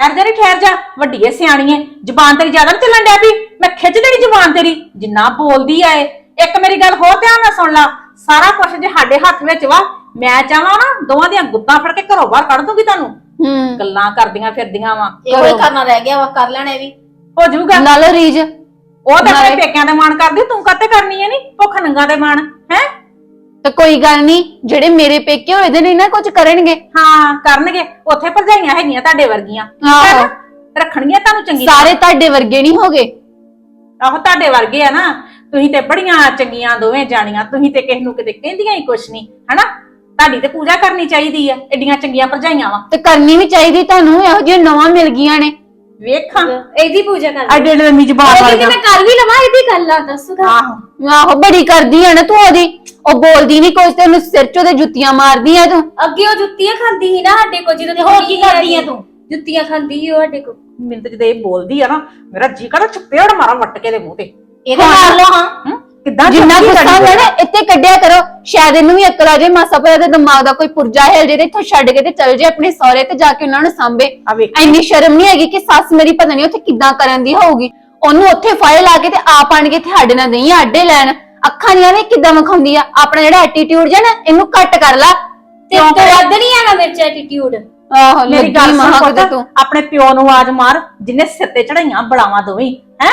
ਠਹਿਰ ਜਾ ਨੀ ਠਹਿਰ ਜਾ। ਵੱਡੀ ਐ ਸਿਆਣੀ ਐ। ਜ਼ਬਾਨ ਤੇਰੀ ਜ਼ਿਆਦਾ ਨੀ ਚੱਲਣ ਡਿਆ ਵੀ। ਮੈਂ ਖਿੱਚ ਦੇਣੀ ਜ਼ਬਾਨ ਤੇਰੀ। ਜਿੰਨਾ ਬੋਲਦੀ ਐ ਇਹ। ਇੱਕ ਮੇਰੀ ਗੱਲ ਹੋਰ ਧਿਆਨ ਨਾਲ ਸੁਣ ਲਾ। ਸਾਰਾ ਕੁਝ ਜੇ ਸਾਡੇ ਹੱਥ ਵਿੱਚ ਵਾ ਮੈਂ ਚਾਹਾਂ ਨਾ ਦੋਵਾਂ ਦੀਆਂ ਗੁੱਤਾਂ ਫੜ ਕੇ ਘਰੋਂ ਬਾਹਰ ਕੱਢ ਦੂੰਗੀ ਤੁਹਾਨੂੰ। ਹੂੰ। ਗੱਲਾਂ ਕਰਦੀਆਂ ਫਿਰਦੀਆਂ ਵਾ। ਇਹੋ ਹੀ ਕਰਨਾ ਰਹਿ ਗਿਆ ਵਾ ਕਰ ਲੈਣੇ ਵੀ। ਹੋ ਜਾਊਗਾ। ਲਾ ਲਓ ਰੀਜ। ਉਹ ਤਾਂ ਆਪਣੇ ਨਾਲੇ- ਪੇਕਿਆਂ ਦੇ ਮਾਣ ਕਰਦੀ ਤੂੰ ਕਾਤੇ ਕਰਨੀ ਐ ਨਹੀਂ ਭੁੱਖ ਨੰਗਾ ਦੇ ਮਾਣ। ਤੇ ਕੋਈ ਗੱਲ ਨਹੀਂ ਜਿਹੜੇ ਮੇਰੇ ਪੇਕੇ ਹੋਏ ਦੇ ਨੇ ਨਾ ਕੁਝ ਕਰਨਗੇ। ਹਾਂ ਕਰਨਗੇ। ਉੱਥੇ ਭਰਜਾਈਆਂ ਹੈਗੀਆਂ ਤੁਹਾਡੇ ਵਰਗੀਆਂ। ਆਹੋ। ਹੈ ਨਾ? ਰੱਖਣਗੀਆਂ ਤੁਹਾਨੂੰ ਚੰਗੀ ਸਾਰੇ ਤੁਹਾਡੇ ਵਰਗੇ ਨਹੀਂ ਹੋਗੇ। ਆਹੋ ਤੁਹਾਡੇ ਵਰਗੇ ਆ ਨਾ। ਤੁਸੀਂ ਤੇ ਬੜੀਆਂ ਚੰਗੀਆਂ ਦੋਵੇਂ ਜਾਣੀਆਂ। ਤੁਸੀਂ ਤੇ ਕਿਸੇ ਨੂੰ ਕਿਤੇ ਕਹਿੰਦੀਆਂ ਹੀ ਕੁਛ ਨਹੀਂ ਹਨਾ? ਤੁਹਾਡੀ ਤੇ ਪੂਜਾ ਕਰਨੀ ਚਾਹੀਦੀ ਆ ਐਡੀਆਂ ਚੰਗੀਆਂ ਭਰਜਾਈਆਂ ਵਾ। ਤੇ ਕਰਨੀ ਵੀ ਚਾਹੀਦੀ ਤੁਹਾਨੂੰ ਇਹੋ ਜਿਹੀਆਂ ਨਵਾਂ ਮਿਲ ਗਈਆਂ ਨੇ। ਵੇਖਾਂ। ਇਹਦੀ ਪੂਜਾ ਕਰ। ਐਡੇ ਐਡੇ ਲੰਮੀ ਜ਼ਬਾਨ ਤੇ ਵਾਲੀਆਂ। ਮੈਂ ਕਰ ਵੀ ਲਵਾਂ ਇਹਦੀ ਗੱਲ ਆ ਦੱਸੂਗਾ ਆਹੋ। ਆਹੋ ਬੜੀ ਕਰਦੀ ਆ ਨਾ ਤੂੰ ਉਹਦੀ। ਉਹ ਬੋਲਦੀ ਨਹੀਂ ਕੁਝ ਤੇ ਉਹਨੂੰ ਸਿਰ ਚ ਉਹਦੇ ਜੁੱਤੀਆਂ ਮਾਰਦੀ ਆ ਤੂੰ। ਅੱਗੇ ਉਹ ਜੁੱਤੀਆਂ ਖਾਂਦੀ ਸੀ ਨਾ ਸਾਡੇ ਕੋਲ ਜਦੋਂ ਤੇ ਹੋਰ ਕੀ ਕਰਦੀ ਆ ਤੂੰ? ਜੁੱਤੀਆਂ ਖਾਂਦੀ ਸੀ ਉਹ ਸਾਡੇ ਕੋਲ। ਮੈਨੂੰ ਤਾਂ ਜਦੋਂ ਇਹ ਬੋਲਦੀ ਆ ਨਾ ਮੇਰਾ ਜੀ ਕਰਦਾ ਚਪੇੜ ਮਾਰਾਂ ਵੱਟ ਕੇ ਦੇ ਮੂੰਹ ਤੇ। ਇਹਦੇ ਮਾਰ ਲਓ ਹਾਂ? ਹਮ? ਕਿੱਦਾਂ ਜਿੰਨਾ ਚੁੱਕੀ ਗੁੱਸਾ ਹੁੰਦਾ ਨਾ ਇੱਥੇ ਕੱਢਿਆ ਕਰੋ। ਸ਼ਾਇਦ ਇਹਨੂੰ ਵੀ ਅਕਲ ਆ ਜਾਏ ਮਾਸਾ ਪਿਆ ਤੇ ਦਿਮਾਗ ਦਾ ਕੋਈ ਪੁਰਜਾ ਹਿਲ ਜੇ ਤੇ ਇੱਥੋਂ ਛੱਡ ਕੇ ਤੇ ਚਲ ਜੇ ਆਪਣੇ ਸਹੁਰੇ ਤੇ ਜਾ ਕੇ ਉਹਨਾਂ ਨੂੰ ਸਾਂਭੇ। ਆ ਵੇਖ। ਇੰਨੀ ਸ਼ਰਮ ਨਹੀਂ ਹੈਗੀ ਕਿ ਸੱਸ ਮੇਰੀ ਪਤਾ ਨਹੀਂ ਉੱਥੇ ਕਿੱਦਾਂ ਕਰਨ ਦੀ ਹੋਊਗੀ। ਉਹਨੂੰ ਉੱਥੇ ਫਾਇਲ ਲਾ ਕੇ ਤੇ ਆਪ ਆਣ ਕੇ ਇੱਥੇ ਸਾਡੇ ਨਾਲ ਨਹੀਂ ਆਡੇ ਲੈਣ। ਅੱਖਾਂ ਨੀਆਂ ਨੇ ਕਿੱਦਾਂ ਵਿਖਾਉਂਦੀ ਆ। ਆਪਣਾ ਜਿਹੜਾ ਐਟੀਟਿਊਡ ਜਾਂ ਨਾ ਇਹਨੂੰ ਘੱਟ ਕਰ ਲਾ। ਤੇ ਤੋਂ ਵੱਧ ਨਹੀਂ ਹੈਗਾ ਮੇਰੇ ਚ ਐਟੀਟਿਊਡ ਆਹੋ ਮੇਰੀ ਲੱਗੀ ਗੱਲ ਮਹਾਂ ਸੁਣ ਕਿਤੇ ਪੁੱਤ, ਤੂੰ। ਆਪਣੇ ਪਿਓ ਨੂੰ ਆਵਾਜ਼ ਮਾਰ ਜਿੰਨੇ ਸਿਰ ਤੇ ਚੜਾਈਆਂ ਬੜਾਵਾਂ ਦੋਵੇਂ ਹੈ?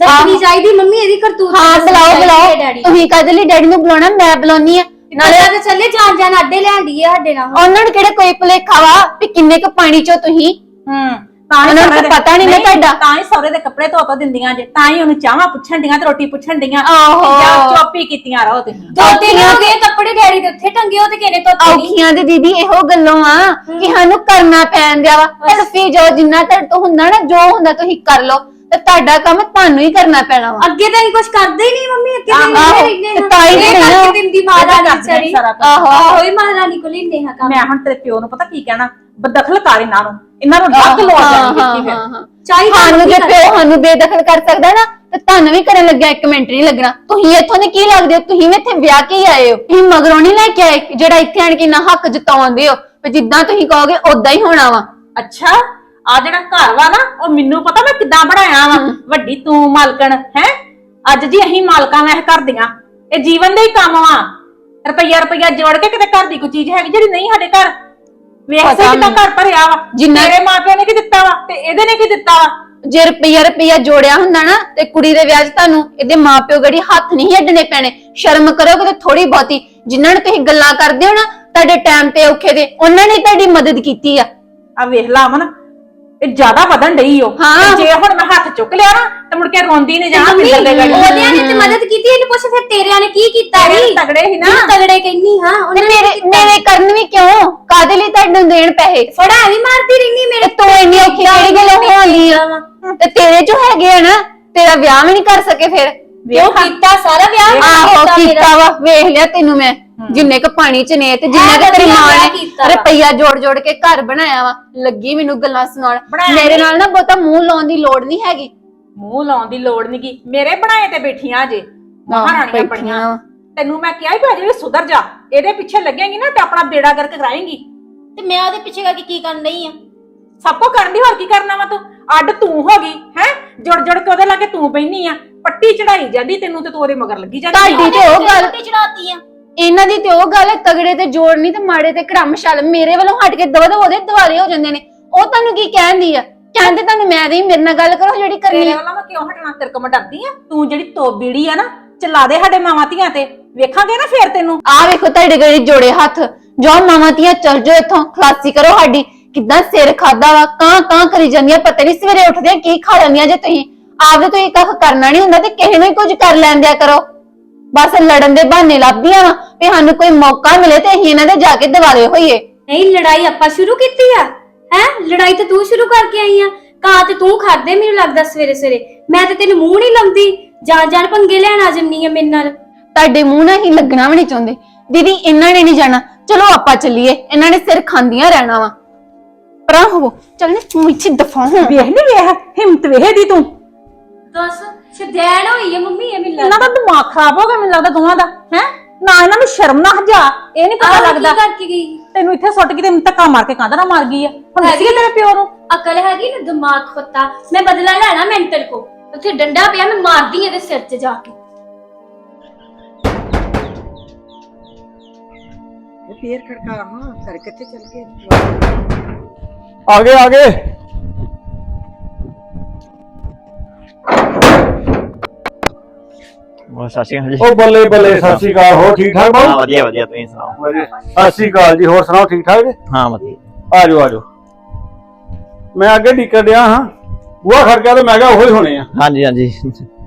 ਦੱਸਣੀ ਚਾਹੀਦੀ ਮੰਮੀ ਇਹਦੀ ਕਰਤੂਤ ਹਾਂ ਦੱਸਣੀ ਬੁਲਾਓ ਚਾਹੀਦੀ ਹੈ ਬੁਲਾਓ ਡੈਡੀ ਤੁਸੀਂ ਕਹਦੇ ਲਈ ਡੈਡੀ ਨੂੰ ਬੁਲਾਉਣਾ? ਮੈਂ ਬੁਲਾਉਣੀ ਆ। ਨਾਲੇ ਨਾਲੇ ਤੇ ਚੱਲੇ ਜਾਣ ਜਾਣ ਅੱਡੇ ਲੈਂਦੀ ਹੈ ਸਾਡੇ ਨਾਲ। ਉਹਨਾਂ ਨੂੰ ਕਿਹੜੇ ਕੋਈ ਭੁਲੇਖਾ ਵਾ ਵੀ ਕਿੰਨੇ ਕੁ ਪਾਣੀ ਚੋਂ ਤੁਸੀਂ? ਹੂੰ। ਤਾਂ ਹੀ ਉਹਨਾਂ ਨੂੰ ਸਹੁਰੇ ਤਾਂ ਦੇ- ਪਤਾ ਨੀ ਨਾ ਤੁਹਾਡਾ। ਤਾਂ ਹੀ ਸਹੁਰੇ ਦੇ ਕੱਪੜੇ ਧੋ ਧੋ ਦਿੰਦੀਆਂ ਜੇ ਤਾਂ ਹੀ ਉਹਨੂੰ ਚਾਹਾਂ ਪੁੱਛਣ ਡੀਆਂ ਤੇ ਰੋਟੀ ਪੁੱਛਣ ਡੀਆਂ। ਆਹੋ। ਜਾਂ ਚੋਪੀ ਕੀਤੀਆਂ ਰਹੋ ਤੁਸੀਂ। ਦੋ ਤਿੰਨ ਹੋ ਗਏ ਕੱਪੜੇ ਡੈਡੀ ਦੇ ਉੱਥੇ ਟੰਗੇ ਉਹ ਤੇ ਕਿਹਨੇ ਧੋਤੇ ਨਹੀਂ ਔਖੀਆਂ ਦੇ ਦੀਦੀ ਇਹੋ ਗੱਲੋਂ ਆ ਕਿ ਸਾਨੂੰ ਕਰਨਾ ਪੈਣ ਦਿਆ ਵਾ। ਤੜਫੀ ਜੋ ਜਿੰਨਾ ਤੁਹਾਡੇ ਤੋਂ ਹੁੰਦਾ ਨਾ ਜੋ ਹੁੰਦਾ ਤੁਸੀਂ ਕਰ ਲਓ। ਤੇ ਤੁਹਾਡਾ ਕੰਮ ਤੁਹਾਨੂੰ ਹੀ ਕਰਨਾ ਪੈਣਾ ਵਾ। ਅੱਗੇ ਤਾਂ ਕੁਝ ਕਰਦੇ ਹੀ ਨਹੀਂ ਮੰਮੀ ਅੱਗੇ ਤਾਂ ਆਹੋ, ਅਸੀਂ ਰਹਿੰਦੇ ਤੇ ਹਾਂ ਤਾਂ ਹੀ ਇਹ ਨਹੀਂ ਨਾ। ਕਰਕੇ ਦਿੰਦੀ ਮਹਾਰਾਣੀ ਵਿਚਾਰੀ ਸਾਰਾ। ਆਹੋ ਆਹੋ। ਹੀ ਮਹਾਰਾਣੀ ਕੋਲ ਹਾਂ ਕੰਮ। ਮੈਂ ਹੁਣ ਤੇਰੇ ਪਿਓ ਨੂੰ ਪਤਾ ਕੀ ਕਹਿਣਾ ਬਦਖਲ ਕਰ ਇਹਨਾਂ ਨੂੰ। ਇਹਨਾਂ ਨੂੰ ਲੱਗ ਲਵਾ ਜਾਣੀ ਹਾਂ, ਵਿੱਚੀ ਫਿਰ ਹਾਂ, ਹਾਂ। ਚਾਹੀਦਾ ਸਾਨੂੰ ਨਹੀਂ ਜੇ। ਪਿਓ ਸਾਨੂੰ ਬੇਦਖਲ ਕਰ ਸਕਦਾ ਨਾ ਤੇ ਤੁਹਾਨੂੰ ਵੀ ਕਰਨ ਲੱਗਿਆ ਇੱਕ ਮਿੰਟ ਨਹੀਂ ਲੱਗਣਾ। ਤੁਸੀਂ ਇੱਥੋਂ ਦੇ ਕੀ ਲੱਗਦੇ ਹੋ? ਤੁਸੀਂ ਵੀ ਇੱਥੇ ਵਿਆਹ ਕੇ ਹੀ ਆਏ ਹੋ। ਤੁਸੀਂ ਮਗਰੋਂ ਨਹੀਂ ਲੈ ਕੇ ਆਏ ਜਿਹੜਾ ਇੱਥੇ ਆਣ ਕੇ ਨਾ ਹੱਕ ਜਤਾਉਂਦੇ ਹੋ ਤੇ ਜਿੱਦਾਂ ਤੁਸੀਂ ਕਹੋਗੇ ਉਦਾਂ ਹੀ ਹੋਣਾ ਵਾ। ਅੱਛਾ। ਆ ਜਿਹੜਾ ਘਰ ਵਾ ਨਾ ਉਹ ਮੈਨੂੰ ਪਤਾ ਮੈਂ ਕਿੱਦਾਂ ਬਣਾਇਆ ਵਾ? ਵੱਡੀ ਤੂੰ ਮਾਲਕਣ ਹੈ? ਅੱਜ ਜੀ ਅਸੀਂ ਮਾਲਕਾਂ ਵੈਸ ਕਰਦੀਆਂ ਇਹ ਜੀਵਨ ਦੇ ਹੀ ਕੰਮ ਵਾ। ਰੁਪਈਆ ਰੁਪਈਆ ਜੋੜ ਕੇ ਕਿਤੇ ਘਰ ਦੀ ਕੋਈ ਚੀਜ਼ ਹੈਗੀ ਜਿਹੜੀ ਨਹੀਂ ਸਾਡੇ ਘਰ? ਵੇਖ ਪਤਾ ਕਿੱਦਾਂ। ਘਰ ਭਰਿਆ ਵਾ। ਜਿੰਨਾ- ਮਾਪਿਆਂ ਨੇ ਕੀ ਦਿੱਤਾ ਵਾ ਤੇ ਇਹਦੇ ਨੇ ਕੀ ਦਿੱਤਾ ਵਾ? ਜੇ ਰੁਪਈਆ ਰੁਪਈਆ ਜੋੜਿਆ ਹੁੰਦਾ ਨਾ ਤੇ ਕੁੜੀ ਦੇ ਵਿਆਹ 'ਚ ਤੁਹਾਨੂੰ ਇਹਦੇ ਮਾਪਿਓ ਗੜੀ ਹੱਥ ਨਹੀਂ ਅੱਡਣੇ ਪੈਣੇ। ਸ਼ਰਮ ਕਰੋ ਕਿਤੇ ਥੋੜੀ ਬਹੁਤੀ। ਜਿਨ੍ਹਾਂ ਨੂੰ ਤੁਸੀਂ ਗੱਲਾਂ ਕਰਦੇ ਹੋ ਨਾ ਤੁਹਾਡੇ ਟਾਈਮ ਤੇ ਔਖੇ ਦੇ ਉਹਨਾਂ ਨੇ ਤੁਹਾਡੀ ਮਦਦ ਕੀਤੀ ਆ। ਆ ਵੇਖ ਲਾ ਅਮਨ ਇਹ ਜ਼ਿਆਦਾ ਵਧਣ ਡਈ ਓ। ਹਾਂ। ਤੇ ਜੇ ਹੁਣ ਮੈਂ ਹੱਥ ਚੁੱਕ ਲਿਆ ਨਾ ਤੇ ਮੁੜ ਕੇ ਰੋਂਦੀ ਨਹੀਂ ਜਾਣਾ ਮੰਮੀ ਦੇ ਗੜੀ ਉਹਦਿਆਂ ਨੇ ਤੇ ਮਦਦ ਕੀਤੀ ਇਹਨੂੰ ਪੁੱਛ ਫਿਰ ਤੇਰਿਆਂ ਨੇ ਕੀ ਕੀਤਾ ਤੇਰੇ ਤਗੜੇ ਸੀ ਨਾ। ਤਗੜੇ ਕਹਿੰਨੀ ਹਾਂ ਤੇ ਉਹਨੇ ਮੇਰੇ ਮੇਰੇ ਕਰਨ ਵੀ ਕਿਉਂ? ਕਾਦੇ ਲਈ ਤੁਹਾਨੂੰ ਦੇਣ ਪੈਸੇ? ਫੜਾ ਵੀ ਮਾਰਦੀ ਰਹਿਨੀ ਤੇ ਮੇਰੇ ਤੂੰ ਇੰਨੀ ਔਖੀ ਕਿਹੜੀ ਗੱਲ ਹੋਣੀ ਆ? ਤੇ ਤੇਰੇ ਜੋ ਹੈਗੇ ਆ ਨਾ ਤੇਰਾ ਵਿਆਹ ਵੀ ਨਹੀਂ ਕਰ ਸਕੇ ਫਿਰ। ਉਹ ਕੀਤਾ ਸਾਰਾ ਵਿਆਹ ਆਹੋ। ਕੀਤਾ ਵਾ ਵੇਖ ਲਿਆ ਤੈਨੂੰ ਮੈਂ। ਜਿੰਨੇ ਕ ਪਾਣੀ ਚ ਨੇ ਤੇ ਜਿੰਨਾ ਕੁ ਤੇਰੀ ਮਾਂ ਨੇ। ਰੁਪਈਆ ਜੋੜ ਜੋੜ ਕੇ ਘਰ ਬਣਾਇਆ ਵਾ। ਲੱਗੀ ਮੈਨੂੰ ਗੱਲਾਂ ਸੁਣਾਉਣ। ਮੇਰੇ। ਨਾਲ ਨਾ ਬਹੁਤਾ ਮੂੰਹ ਲਾਉਣ ਦੀ ਲੋੜ ਨਹੀਂ ਹੈਗੀ। ਮੂੰਹ ਲਾਉਣ ਦੀ ਲੋੜ ਨੀ ਗੀ। ਮੇਰੇ ਬਣਾਏ ਤੇ ਬੈਠੀਆਂ ਜੇ ਮਹਾਰਾਣੀਆਂ ਬਣੀਆਂ। ਤੈਨੂੰ ਮੈਂ ਕਿਹਾ ਕਿ ਅਜੇ ਵੀ ਸੁਧਰ ਜਾ। ਇਹਦੇ ਪਿੱਛੇ ਲੱਗੇਗੀ ਨਾ ਤੇ ਆਪਣਾ ਬੇੜਾ ਗਰਕ ਕਰਾਏਂਗੀ। ਤੇ ਮੈਂ ਉਹਦੇ ਪਿੱਛੇ ਕਰਕੇ ਕੀ ਕਰਨ ਰਹੀ ਆ? ਸਭ ਕੋ ਕਰਨ ਦੀ ਹੋਰ ਕੀ ਕਰਨਾ ਵਾ ਤੂੰ? ਅੱਡ ਤੂੰ ਹੋ ਗਈ ਹੈ? ਜੁੜ ਜੁੜ ਕੇ ਉਹਦੇ ਲਾਗੇ ਤੂੰ ਬੈਣੀ ਆ। ਪੱਟੀ ਚੜਾਈ ਜਾਂਦੀ ਤੈਨੂੰ ਤੇ ਤੂੰ ਉਹਦੇ ਮਗਰ ਲੱਗੀ ਜਾਂਦੀ ਤੁਹਾਡੀ ਤੇ ਉਹ ਗੱਲ ਤੇ ਚੜਾਤੀ ਆ। ਇਹਨਾਂ ਦੀ ਤੇ ਉਹ ਗੱਲ ਹੈ ਤਗੜੇ ਤੇ ਜੋੜ ਨਹੀਂ ਤੇ ਮਾੜੇ ਤੇ ਘੜਮਸ਼ਾਲ ਮੇਰੇ ਵੱਲੋਂ ਹਟ ਕੇ ਦਵਾ ਦਵਾ ਉਹਦੇ ਦੁਆਲੇ ਹੋ ਜਾਂਦੇ ਨੇ। ਉਹ ਤੁਹਾਨੂੰ ਕੀ ਕਹਿੰਦੀ ਆ? ਕਹਿੰਦੇ ਤੁਹਾਨੂੰ ਮੈਂ ਨਹੀਂ ਮੇਰੇ ਨਾਲ ਗੱਲ ਕਰੋ ਜਿਹੜੀ ਕਰਨੀ ਤੇਰੇ ਆ। ਵੱਲੋਂ ਮੈਂ ਕਿਉਂ ਹਟਣਾ? ਤੇਰੇ ਕੋਲ ਮੈਂ ਡਰਦੀ ਆ। ਤੂੰ ਜਿਹੜੀ ਤੋਬੀੜੀ ਆ ਨਾ ਚਲਾ ਦੇ ਸਾਡੇ ਮਾਵਾਂ ਧੀਆਂ ਤੇ। ਵੇਖਾਂਗੇ ਨਾ ਫੇਰ ਤੈਨੂੰ। ਆ ਵੇਖੋ ਤੁਹਾਡੇ ਗੜੀ ਜੋੜੇ ਹੱਥ। ਜੋ ਮਾਵਾਂ ਧੀਆਂ ਚੱਲ ਜਾਓ ਇੱਥੋਂ ਖਲਾਸੀ ਕਰੋ ਸਾਡੀ। ਕਿੱਦਾਂ ਸਿਰ ਖਾਦਾ ਵਾ ਕਾਂ ਕਾਂ ਕਰੀ ਜਾਂਦੀਆਂ ਪਤਾ ਨਹੀਂ ਸਵੇਰੇ ਉੱਠਦੇ ਕੀ ਖਾ ਲੈਂਦੀਆਂ ਜੇ ਤੁਸੀਂ। ਆਪਦੇ ਤੋਂ ਇਹ ਕੱਖ ਕਰਨਾ ਨਹੀਂ ਹੁੰਦਾ ਤੇ ਕਿਸੇ ਨੂੰ ਹੀ ਕੁਝ ਕਰ ਲੈਂਦਿਆ ਕਰੋ। ਬਸ ਲੜਨ ਦੇ ਬਹਾਨੇ ਲੱਭਦੀਆਂ ਵਾ ਵੀ ਸਾਨੂੰ ਕੋਈ ਮੌਕਾ ਮਿਲੇ ਤੇ ਅਸੀਂ ਇਹਨਾਂ ਦੇ ਜਾ ਕੇ ਦਿਵਾਲੇ ਹੋਈਏ। ਨਹੀਂ ਲੜਾਈ ਆਪਾਂ ਸ਼ੁਰੂ ਕੀਤੀ ਆ। ਹੈ? ਲੜਾਈ ਤੇ ਤੂੰ ਸ਼ੁਰੂ ਕਰਕੇ ਆਈ ਆ। ਕਾਂ ਤੇ ਤੂੰ ਖਾਦੇ ਮੈਨੂੰ ਲੱਗਦਾ ਸਵੇਰੇ ਸਵੇਰੇ ਮੈਂ ਤੇ ਤੈਨੂੰ ਮੂੰਹ ਨਹੀਂ ਲਾਉਂਦੀ। ਜਾਣ ਜਾਣ ਪੰਗੇ ਲੈਣ ਆ ਜੰਨੀ ਆ ਮੇਰੇ ਨਾਲ। ਤੁਹਾਡੇ ਮੂੰਹ ਨਾਲ ਹੀ ਲੱਗਣਾ ਵੀ ਨਹੀਂ ਚਾਹੁੰਦੇ। ਦੀਦੀ ਇਹਨਾਂ ਨੇ ਨਹੀਂ ਜਾਣਾ। ਚਲੋ ਆਪਾਂ ਚੱਲੀਏ। ਇਹਨਾਂ ਨੇ ਸਿਰ ਖਾਂਦੀਆਂ ਰਹਿਣਾ ਵਾ। ਪਰਾਂ ਹੋਵੋ ਚੱਲ ਨੀ ਤੂੰ ਇੱਥੇ ਦਫਾ ਹੋ। ਵੇਖ ਨਹੀਂ ਵੇਖ। ਹਿੰਮਤ ਵੇਖ ਦੀ ਤੂੰ। ਦੱਸ। ਸ਼ਦੈਣ ਹੋਈ ਆ ਮੰਮੀ ਇਹ ਮੈਨੂੰ ਇਹਨਾਂ ਦਾ ਦਿਮਾਗ ਖਰਾਬ ਹੋ ਗਿਆ ਮੈਨੂੰ ਲੱਗਦਾ ਦੋਵਾਂ ਦਾ ਹੈ? ਨਾ ਇਹਨਾਂ ਨੂੰ ਸ਼ਰਮ ਨਾ ਹਜਾ ਇਹ ਨਹੀਂ ਪਤਾ ਲੱਗਦਾ। ਕਰਕੇ ਗਈ? ਤੈਨੂੰ ਇੱਥੇ ਸੁੱਟ ਕੇ ਤੈਨੂੰ ਧੱਕਾ ਮਾਰ ਕੇ ਕਾਹਦਾ ਨਾ ਮਾਰ ਗਈ ਆ? ਹੁਣ ਦੱਸੀਏ ਤੇਰੇ ਪਿਓ ਨੂੰ? ਅਕਲ ਹੈਗੀ ਨਾ ਦਿਮਾਗ ਖੋਤਾ। ਮੈਂ ਬਦਲਾ ਲੈਣਾ ਮੈਂਟਲ ਕੋ। ਉੱਥੇ ਡੰਡਾ ਪਿਆ ਮੈਂ ਮਾਰਦੀ ਇਹਦੇ ਸਿਰ 'ਚ ਜਾ ਕੇ। ਇਹ ਫੇਰ ਖੜਕਾ ਹਾਂ ਸਰ ਕਿੱਥੇ ਚੱਲ ਗਏ? ਆਗੇ ਆਗੇ ਉਹ ਸਤਿ ਸ਼੍ਰੀ ਅਕਾਲ ਜੀ। ਉਹ ਬੱਲੇ ਬੱਲੇ ਸਤਿ ਸ਼੍ਰੀ ਅਕਾਲ। ਹੋਰ ਠੀਕ ਠਾਕ ਹਾਂ ਬਾਬੂ ਵਧੀਆ ਵਧੀਆ ਤੁਸੀਂ ਸੁਣਾਓ? ਵਧੀਆ। ਸਤਿ ਸ਼੍ਰੀ ਅਕਾਲ ਜੀ ਹੋਰ ਸੁਣਾਓ ਠੀਕ ਠਾਕ ਜੀ? ਹਾਂ ਵਧੀਆ। ਆ ਜਾਓ ਆ ਜਾਓ ਮੈਂ ਅੱਗੇ ਡਿੱਕਰ ਡਿਆ ਹਾਂ। ਬੂਹਾ ਖੜ ਗਿਆ ਤੇ ਮੈਂ ਕਿਹਾ ਉਹੀ ਹੋਣੇ ਆ। ਹਾਂਜੀ ਹਾਂਜੀ।